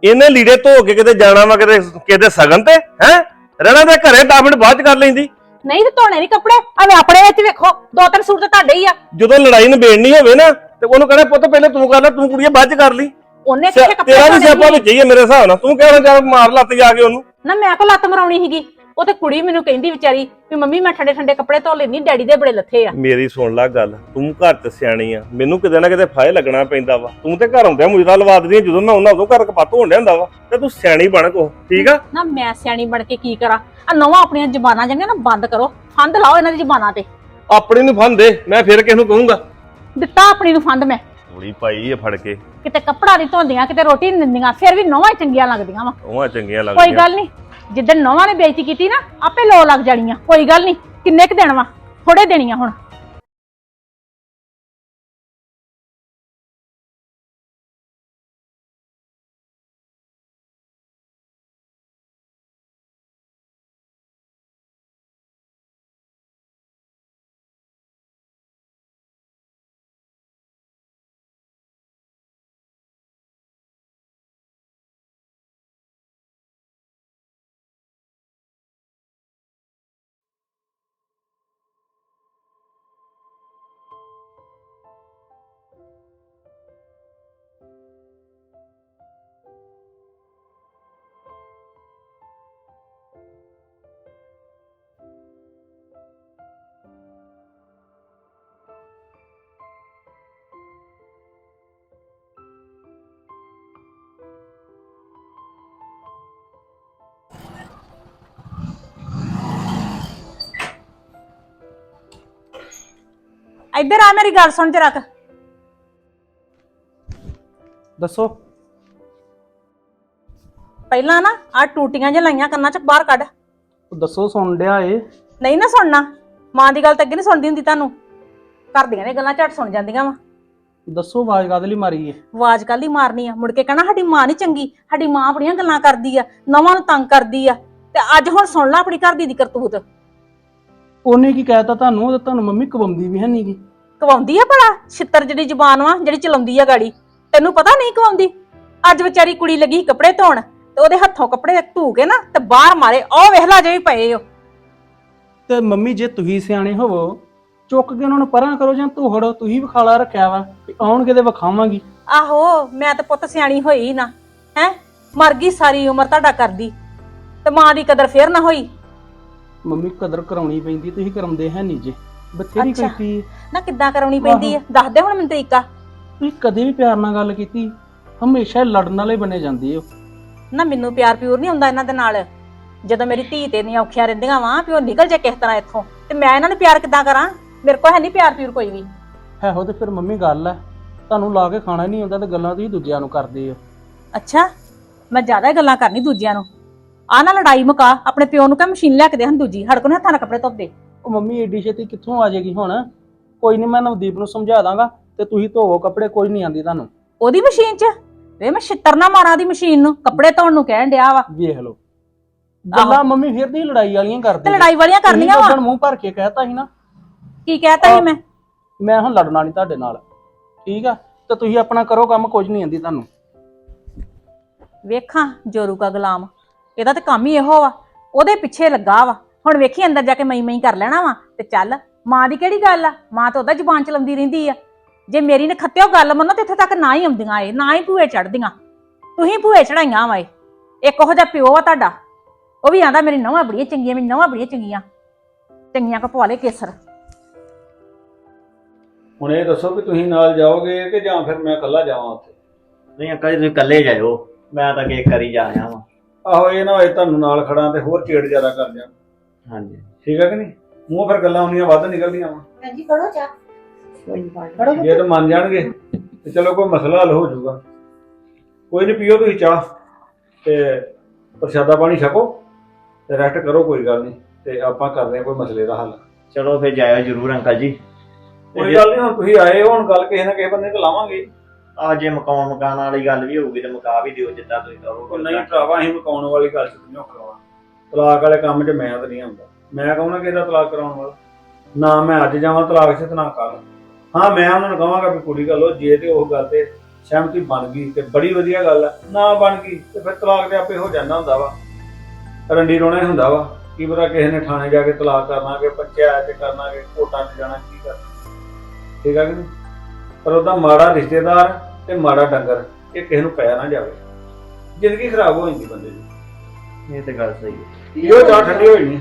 ਇਹਨੇ ਲੀੜੇ ਧੋ ਕੇ ਕਿਤੇ ਜਾਣਾ ਵਾ ਕਿਤੇ ਕਿਤੇ ਸਗਨ ਤੇ ਹੈ? ਰਹਿਣਾ ਤੇ ਘਰੇ 10 ਮਿੰਟ ਬਾਅਦ ਚ ਕਰ ਲੈਂਦੀ। ਨਹੀਂ ਤੇ ਧੋਣੇ ਨਹੀਂ ਕੱਪੜੇ। ਆਵੇਂ ਆਪਣੇ ਵਿੱਚ ਵੇਖੋ। ਦੋ ਤਿੰਨ ਸੂਟ ਤਾਂ ਤੁਹਾਡੇ ਹੀ ਆ। ਜਦੋਂ ਲੜਾਈ ਨਿਬੇੜਨੀ ਹੋਵੇ ਨਾ ਤੇ ਉਹਨੂੰ ਕਹਿੰਦਾ ਪੁੱਤ ਪਹਿਲੇ ਤੂੰ ਕਰ ਲੈ ਤੂੰ ਕੁੜੀਏ ਬਾਅਦ ਚ ਕਰ ਲਈ। ਉਹਨੇ ਸਿਆ- ਕਿੱਥੇ ਕੱਪੜੇ ਤੇਰਾ ਵੀ ਧੋਣੇ ਸਿਆਪਾ ਸੀ? ਵਿੱਚ ਹੀ ਹੈ ਮੇਰੇ ਹਿਸਾਬ ਨਾਲ। ਤੂੰ ਕਹਿਣਾ ਚੱਲ ਮਾਰ ਲੱਤ ਜਾ ਕੇ ਉਹਨੂੰ। ਨਾ ਮੈਂ ਕੋ ਲੱਤ ਮਰਾਉਣੀ ਸੀਗੀ। ਉਹ ਤੇ ਕੁੜੀ ਮੈਨੂੰ ਕਹਿੰਦੀ ਵਿਚਾਰੀ ਵੀ ਮੰਮੀ ਮੈਂ ਠੰਡੇ ਠੰਡੇ ਕੱਪੜੇ ਧੋ ਲੈਣੀ ਡੈਡੀ ਦੇ ਬੜੇ ਲੱਥੇ ਆ। ਮੇਰੀ ਸੁਣ ਲੈ ਗੱਲ ਤੂੰ ਘਰ ਚ ਸਿਆਣੀ ਆ। ਮੈਨੂੰ ਕਿਤੇ ਨਾ ਕਿਤੇ ਫਾਇ ਲੱਗਣਾ ਪੈਂਦਾ ਵਾ। ਤੂੰ ਤੇ ਘਰ ਆਉਂਦਿਆਂ ਮੁਜਰਾ ਲਵਾ ਦਿੰਦੀ ਆ, ਜਦੋਂ ਮੈਂ ਉਹਨਾਂ ਉਦੋਂ ਘਰ ਕਪੱਤ ਹੋਣ ਡਿਆ ਹੁੰਦਾ ਵਾ ਤੇ ਤੂੰ ਸਿਆਣੀ ਬਣ ਕੋ ਠੀਕ ਆ? ਨਾ ਮੈਂ ਸਿਆਣੀ ਬਣ ਕੇ ਕੀ ਕਰਾਂ? ਆ ਨਵਾਂ ਆਪਣੀਆਂ ਜ਼ਬਾਨਾਂ ਜਿਹੜੀਆਂ ਨਾ ਬੰਦ ਕਰੋ। ਫੰਦ ਲਾਓ ਇਹਨਾਂ ਦੀ ਜ਼ਬਾਨਾਂ ਤੇ। ਆਪਣੀ ਨੂੰ ਫੰਦ ਦੇ ਮੈਂ ਫਿਰ ਕਿਸ ਨੂੰ ਕਹੂੰਗਾ। ਦਿੱਤਾ ਆਪਣੀ ਨੂੰ ਫੰਦ ਮੈਂ। ਥੋੜੀ ਪਾਈ ਇਹ ਫੜ ਕੇ। ਕਿਤੇ ਕੱਪੜਾ ਨਹੀਂ ਧੋਂਦੀਆਂ ਕਿਤੇ ਰੋਟੀ ਨਹੀਂ ਦਿੰਦੀਆਂ ਫਿਰ ਵੀ ਨਵਾਂ ਚੰਗੀਆਂ ਲੱਗਦੀਆਂ ਵਾ। ਉਹ ਚੰਗੀਆਂ ਕੋਈ ਲੱਗਦੀਆਂ ਗੱਲ ਨਹੀਂ ਜਿੱਦਣ ਨਵਾਂ ਨੇ ਬੇਇੱਜ਼ਤੀ ਕੀਤੀ ਨਾ ਆਪੇ ਲੋ ਲੱਗ ਜਾਣੀਆਂ ਕੋਈ ਗੱਲ ਨਹੀਂ ਕਿੰਨੇ ਕੁ ਦੇਣ ਵਾ ਥੋੜੇ ਦੇਣੀਆਂ ਹੁਣ। ਇੱਧਰ ਆ ਮੇਰੀ ਗੱਲ ਸੁਣ ਜਰਾ ਕੁ। ਦੱਸੋ। ਪਹਿਲਾਂ ਨਾ ਆ ਟੂਟੀਆਂ ਜਿਹਾ ਲਾਈਆਂ ਕੰਨਾਂ ਚ ਬਾਹਰ ਕੱਢ। ਉਹ ਦੱਸੋ ਸੁਣ ਡਿਆ ਏ ਨਹੀਂ ਨਾ ਸੁਣਨਾ। ਮਾਂ ਦੀ ਗੱਲ ਤਾਂ ਅੱਗੇ ਨਹੀਂ ਸੁਣਦੀ ਹੁੰਦੀ ਤੁਹਾਨੂੰ। ਘਰ ਦੀਆਂ ਨੇ ਗੱਲਾਂ ਝੱਟ ਸੁਣ ਜਾਂਦੀਆਂ ਵਾ। ਦੱਸੋ ਆਵਾਜ਼ ਕਾਹਦੇ ਲਈ ਮਾਰੀ ਏ? ਆਵਾਜ਼ ਕੱਲ ਹੀ ਮਾਰਨੀ ਆ? ਮੁੜ ਕੇ ਕਹਿਣਾ ਸਾਡੀ ਮਾਂ ਨਹੀਂ ਚੰਗੀ ਸਾਡੀ ਮਾਂ ਆਪਣੀਆਂ ਗੱਲਾਂ ਕਰਦੀ ਆ ਨਵਾਂ ਨੂੰ ਤੰਗ ਕਰਦੀ ਆ। ਤੇ ਅੱਜ ਹੁਣ ਸੁਣ ਲੈ ਆਪਣੀ ਘਰ ਦੀ ਦੀ ਕਰਤੂਤ। ਉਹਨੇ ਕੀ ਕਹਿਤਾ ਤੁਹਾਨੂੰ? ਉਹ ਤਾਂ ਤੁਹਾਨੂੰ ਮੰਮੀ ਕਵਾਉਂਦੀ ਵੀ ਹੈ ਨੀ ਗੀ। ਕਵਾਉਂਦੀ ਆ ਭਲਾ? ਛਿੱਤਰ ਜਿਹੜੀ ਜ਼ੁਬਾਨ ਵਾ ਜਿਹੜੀ ਚਲਾਉਂਦੀ ਆ ਗਾੜੀ। ਤੈਨੂੰ ਪਤਾ ਨਹੀਂ ਕਵਾਉਂਦੀ? ਅੱਜ ਵਿਚਾਰੀ ਕੁੜੀ ਲੱਗੀ ਕੱਪੜੇ ਧੋਣ ਤੇ ਉਹਦੇ ਹੱਥੋਂ ਕੱਪੜੇ ਧੂ ਕੇ ਨਾ ਤੇ ਬਾਹਰ ਮਾਰੇ। ਉਹ ਵੇਖ ਲਾ ਜੇ ਪਏ ਓ ਤੇ ਮੰਮੀ ਜੇ ਤੁਸੀਂ ਸਿਆਣੇ ਹੋਵੋ ਚੁੱਕ ਕੇ ਉਹਨਾਂ ਨੂੰ ਪਰਾਂ ਕਰੋ ਜਾਂ ਧੋੜੋ ਤੁਸੀਂ ਵਿਖਾਲਾ ਰੱਖਿਆ ਵਾ ਵੀ ਆਉਣਗੇ ਤੇ ਵਿਖਾਵਾਂਗੀ। ਆਹੋ ਮੈਂ ਤੇ ਪੁੱਤ ਸਿਆਣੀ ਹੋਈ ਨਾ ਹੈ? ਮਰ ਗਈ ਸਾਰੀ ਉਮਰ ਤੁਹਾਡਾ ਕਰਦੀ। ਤੇ ਮਾਂ ਦੀ ਕਦਰ ਫੇਰ ਨਾ ਹੋਈ। ਮੰਮੀ ਕਦਰ ਕਰਾਉਣੀ ਪੈਂਦੀ ਤੁਸੀਂ ਕਰਾਉਂਦੇ ਹੈ ਨਹੀਂ ਜੇ। ਬਥੇਰੀ ਅੱਛਾ। ਕੀਤੀ ਨਾ ਕਿੱਦਾਂ ਕਰਾਉਣੀ ਪੈਂਦੀ ਆ? ਦੱਸ ਦੇ ਹੁਣ ਮੈਨੂੰ ਤਰੀਕਾ। ਤੁਸੀਂ ਕਦੇ ਵੀ ਪਿਆਰ ਨਾਲ ਗੱਲ ਕੀਤੀ ਹਮੇਸ਼ਾ ਲੜਨ ਵਾਲੇ ਬਣੇ ਜਾਂਦੇ ਹੋ। ਨਾ ਮੈਨੂੰ ਪਿਆਰ ਪਿਉਰ ਨਹੀਂ ਹੁੰਦਾ ਇਹਨਾਂ ਦੇ ਨਾਲ। ਜਦੋਂ ਮੇਰੀ ਧੀ ਤੇ ਇੰਨੀਆਂ ਔਖੀਆਂ ਰਹਿੰਦੀਆਂ ਵਾਂ ਵੀ ਉਹ ਨਿਕਲ ਜਾ ਕਿਸ ਤਰ੍ਹਾਂ ਇੱਥੋਂ ਤੇ ਮੈਂ ਇਹਨਾਂ ਨੂੰ ਪਿਆਰ ਕਿੱਦਾਂ ਕਰਾਂ? ਮੇਰੇ ਕੋਲ ਹੈ ਨਹੀਂ ਪਿਆਰ ਪਿਉਰ ਕੋਈ ਵੀ। ਹੈ ਹੋ ਤੇ ਫਿਰ ਮੰਮੀ ਗੱਲ ਹੈ ਤੁਹਾਨੂੰ ਲਾ ਕੇ ਖਾਣਾ ਨਹੀਂ ਆਉਂਦਾ ਤੇ ਗੱਲਾਂ ਤੁਸੀਂ ਦੂਜਿਆਂ ਨੂੰ ਕਰਦੇ ਹੋ। ਅੱਛਾ ਮੈਂ ਜ਼ਿਆਦਾ ਹੀ ਗੱਲਾਂ ਕਰਨੀ ਦੂਜਿਆਂ ਨੂੰ। ਆ ਨਾ ਲੜਾਈ ਮੁਕਾ ਆਪਣੇ ਪਿਓ ਨੂੰ ਕਹ ਮਸ਼ੀਨ ਲਿਆ ਕੇ ਦੇ ਹਨ ਦੂਜੀ ਹੜ ਕੋਲ ਹੱਥਾਂ ਨਾਲ ਕੱਪੜੇ ਧੋਦੇ ਉਹ ਮੰਮੀ ਏਡੀ ਛੇਤੀ ਕਿੱਥੋਂ ਆ ਜਾਏਗੀ ਹੁਣ? ਕੋਈ ਨਹੀਂ ਮੈਂ ਨਵਦੀਪ ਨੂੰ ਸਮਝਾ ਦਾਂਗਾ ਤੇ ਤੁਸੀਂ ਧੋਵੋ ਕੱਪੜੇ ਕੋਈ ਨਹੀਂ ਆਂਦੀ ਤੁਹਾਨੂੰ। ਉਹਦੀ ਮਸ਼ੀਨ 'ਚ? ਵੇ ਮੈਂ ਛਿੱਤਰ ਨਾ ਮਾਰਾਂ ਦੀ ਮਸ਼ੀਨ ਨੂੰ ਕੱਪੜੇ ਧੋਣ ਨੂੰ ਕਹਿਣ ਡਿਆ ਵਾ। ਵੇਖ ਲਓ। ਗੱਲਾਂ ਮੰਮੀ ਫਿਰ ਦੀ ਲੜਾਈ ਵਾਲੀਆਂ ਤੇ ਕਰਦੇ ਲੜਾਈ ਵਾਲੀਆਂ ਕਰਨੀਆਂ ਵਾ। ਮੂੰਹ ਭਰ ਕੇ ਕਹਿਤਾ ਸੀ ਨਾ। ਕੀ ਕਹਿਤਾ ਸੀ ਮੈਂ? ਮੈਂ ਹੁਣ ਲੜਨਾ ਨਹੀਂ ਤੁਹਾਡੇ ਨਾਲ। ਠੀਕ ਆ? ਤੇ ਤੁਸੀਂ ਆਪਣਾ ਕਰੋ ਕੰਮ ਕੁਝ ਨਹੀਂ ਆਂਦੀ ਤੁਹਾਨੂੰ। ਵੇਖਾਂ ਜੋਰੂ ਕਾ ਗੁਲਾਮ। ਇਹਦਾ ਤੇ ਕੰਮ ਹੀ ਇਹੋ ਵਾ। ਉਹਦੇ ਪਿੱਛੇ ਲੱਗਾ ਵਾ। ਹੁਣ ਵੇਖੀ ਅੰਦਰ ਜਾ ਕੇ ਮਈ ਮਈ ਕਰ ਲੈਣਾ ਵਾ ਤੇ ਚੱਲ ਮਾਂ ਦੀ ਕਿਹੜੀ ਗੱਲ ਆ? ਮਾਂ ਤਾਂ ਉਹਦਾ ਜ਼ੁਬਾਨ ਚਲਾਉਂਦੀ ਰਹਿੰਦੀ ਆ। ਜੇ ਮੇਰੀ ਨੇ ਖੱਤਿਓ ਗੱਲ ਮੰਨੋ ਤੇ ਇੱਥੇ ਤੱਕ ਨਾ ਹੀ ਆਉਂਦੀਆਂ ਏ ਨਾ ਹੀ ਭੂਏ ਚੜਦੀਆਂ ਤੁਸੀਂ ਭੂਏ ਚੜਾਈਆਂ ਵਾ ਏ ਇੱਕ ਉਹੋ ਜਿਹਾ ਪਿਓ ਆ ਤੁਹਾਡਾ। ਉਹ ਵੀ ਆਂਦਾ ਮੇਰੀ ਨਵਾਂ ਬੜੀਆਂ ਚੰਗੀਆਂ ਮੇਰੀ ਨਵਾਂ ਬੜੀਆਂ ਚੰਗੀਆਂ। ਚੰਗੀਆਂ ਕੋ ਪਵਾ ਲੈ ਕੇਸਰ। ਹੁਣ ਇਹ ਦੱਸੋ ਕਿ ਤੁਸੀਂ ਨਾਲ ਜਾਓਗੇ ਕਿ ਜਾਂ ਫਿਰ ਮੈਂ ਇਕੱਲਾ ਜਾਵਾਂ ਉੱਥੇ? ਨਹੀਂ ਅੰਕਲ ਜੀ ਤੁਸੀਂ ਇਕੱਲੇ ਜਾਇਓ। ਮੈਂ ਤਾਂ ਕਿ ਇੱਕ ਵਾਰੀ ਜਾ ਆਇਆ ਵਾਂ। ਆਹੋ ਇਹ ਨਾ ਹੋਏ ਤੁਹਾਨੂੰ ਨਾਲ ਖੜਾ ਤੇ ਹੋਰ ਚੇੜ ਜ਼ਿਆਦਾ ਕਰ ਜਾ। ਹਾਂਜੀ। ਠੀਕ ਹੈ ਕਿ ਨਹੀਂ? ਮੂੰਹ ਫਿਰ ਗੱਲਾਂ ਹੁੰਦੀਆਂ ਵੱਧ ਨਿਕਲਦੀਆਂ ਵਾ। ਭੈਣ ਜੀ ਫੜੋ ਚਾਹ। ਫੜੋ ਜੇ ਤਾਂ ਮੰਨ ਜਾਣਗੇ ਤੇ ਚਲੋ ਕੋਈ ਮਸਲਾ ਹੱਲ ਹੋ ਜਾਊਗਾ। ਕੋਈ ਨਹੀਂ ਪੀਓ ਤੁਸੀਂ ਚਾਹ ਤੇ ਪ੍ਰਸ਼ਾਦਾ ਪਾਣੀ ਛਕੋ ਤੇ ਰੈਸਟ ਕਰੋ ਕੋਈ ਗੱਲ ਨਹੀਂ ਤੇ ਆਪਾਂ ਕਰਦੇ ਹਾਂ ਕੋਈ ਮਸਲੇ ਦਾ ਹੱਲ। ਚਲੋ ਫਿਰ ਜਾਇਓ ਜ਼ਰੂਰ ਅੰਕਲ ਜੀ। ਕੋਈ ਗੱਲ ਨਹੀਂ ਹੁਣ ਤੁਸੀਂ ਆਏ ਹੋ ਹੁਣ ਗੱਲ ਕਿਸੇ ਨਾ ਕਿਸੇ ਬੰਦੇ ਤੇ ਲਾਵਾਂਗੇ। ਆ ਜੇ ਮਕਾਨ ਮਕਾਨ ਵਾਲੀ ਗੱਲ ਵੀ ਹੋਊਗੀ ਤੇ ਮੁਕਾ ਵੀ ਦਿਓ ਜਿੱਦਾਂ ਤੁਸੀਂ ਉਹ ਕਹੋਗੇ ਨਹੀਂ ਭਰਾਵਾ ਅਸੀਂ ਮਕਾਉਣ ਵਾਲੀ ਗੱਲ ਚ ਨਹੀਂ ਤਲਾਕ ਵਾਲੇ ਕੰਮ 'ਚ ਮੈਂ ਤਾਂ ਨਹੀਂ ਆਉਂਦਾ। ਮੈਂ ਕਹੂੰਗਾ ਕਿ ਇਹਦਾ ਤਲਾਕ ਕਰਾਉਣ ਵਾਲਾ। ਨਾ ਮੈਂ ਅੱਜ ਜਾਵਾਂ, ਤਲਾਕ 'ਚ ਤੇ ਨਾ ਕੱਲ ਹਾਂ, ਮੈਂ ਉਹਨਾਂ ਨੂੰ ਕਹਾਂਗਾ ਵੀ ਕੁੜੀ ਗੱਲ ਉਹ ਜੇ ਤੇ ਉਹ ਗੱਲ ਤੇ ਸਹਿਮਤੀ ਬਣ ਗਈ ਤੇ ਬੜੀ ਵਧੀਆ ਗੱਲ ਆ। ਨਾ ਬਣ ਗਈ ਤੇ ਫਿਰ ਤਲਾਕ ਤੇ ਆਪੇ ਹੋ ਜਾਂਦਾ ਹੁੰਦਾ ਵਾ। ਰੰਡੀ ਰੋਣਾ ਹੀ ਹੁੰਦਾ ਵਾ। ਕੀ ਪਤਾ ਕਿਸੇ ਨੇ ਥਾਣੇ ਜਾ ਕੇ ਤਲਾਕ ਕਰਨਾ ਕਿ ਪੰਚਾਇਤ 'ਚ ਕਰਨਾ ਕਿ ਕੋਰਟਾਂ 'ਚ ਜਾਣਾ, ਕੀ ਕਰਨਾ। ਠੀਕ ਆ ਕਿ ਨਹੀਂ? ਪਰ ਉਹਦਾ ਮਾੜਾ ਰਿਸ਼ਤੇਦਾਰ ਤੇ ਮਾੜਾ ਡੰਗਰ, ਇਹ ਕਿਸੇ ਨੂੰ ਪੈ ਨਾ ਜਾਵੇ। ਜ਼ਿੰਦਗੀ ਖਰਾਬ ਹੋ ਜਾਂਦੀ ਬੰਦੇ ਦੀ। ਇਹ ਤੇ ਗੱਲ ਸਹੀ ਹੈ। ਇਹੋ ਚਾਹ ਠੰਡੀ ਹੋਈ ਨਹੀਂ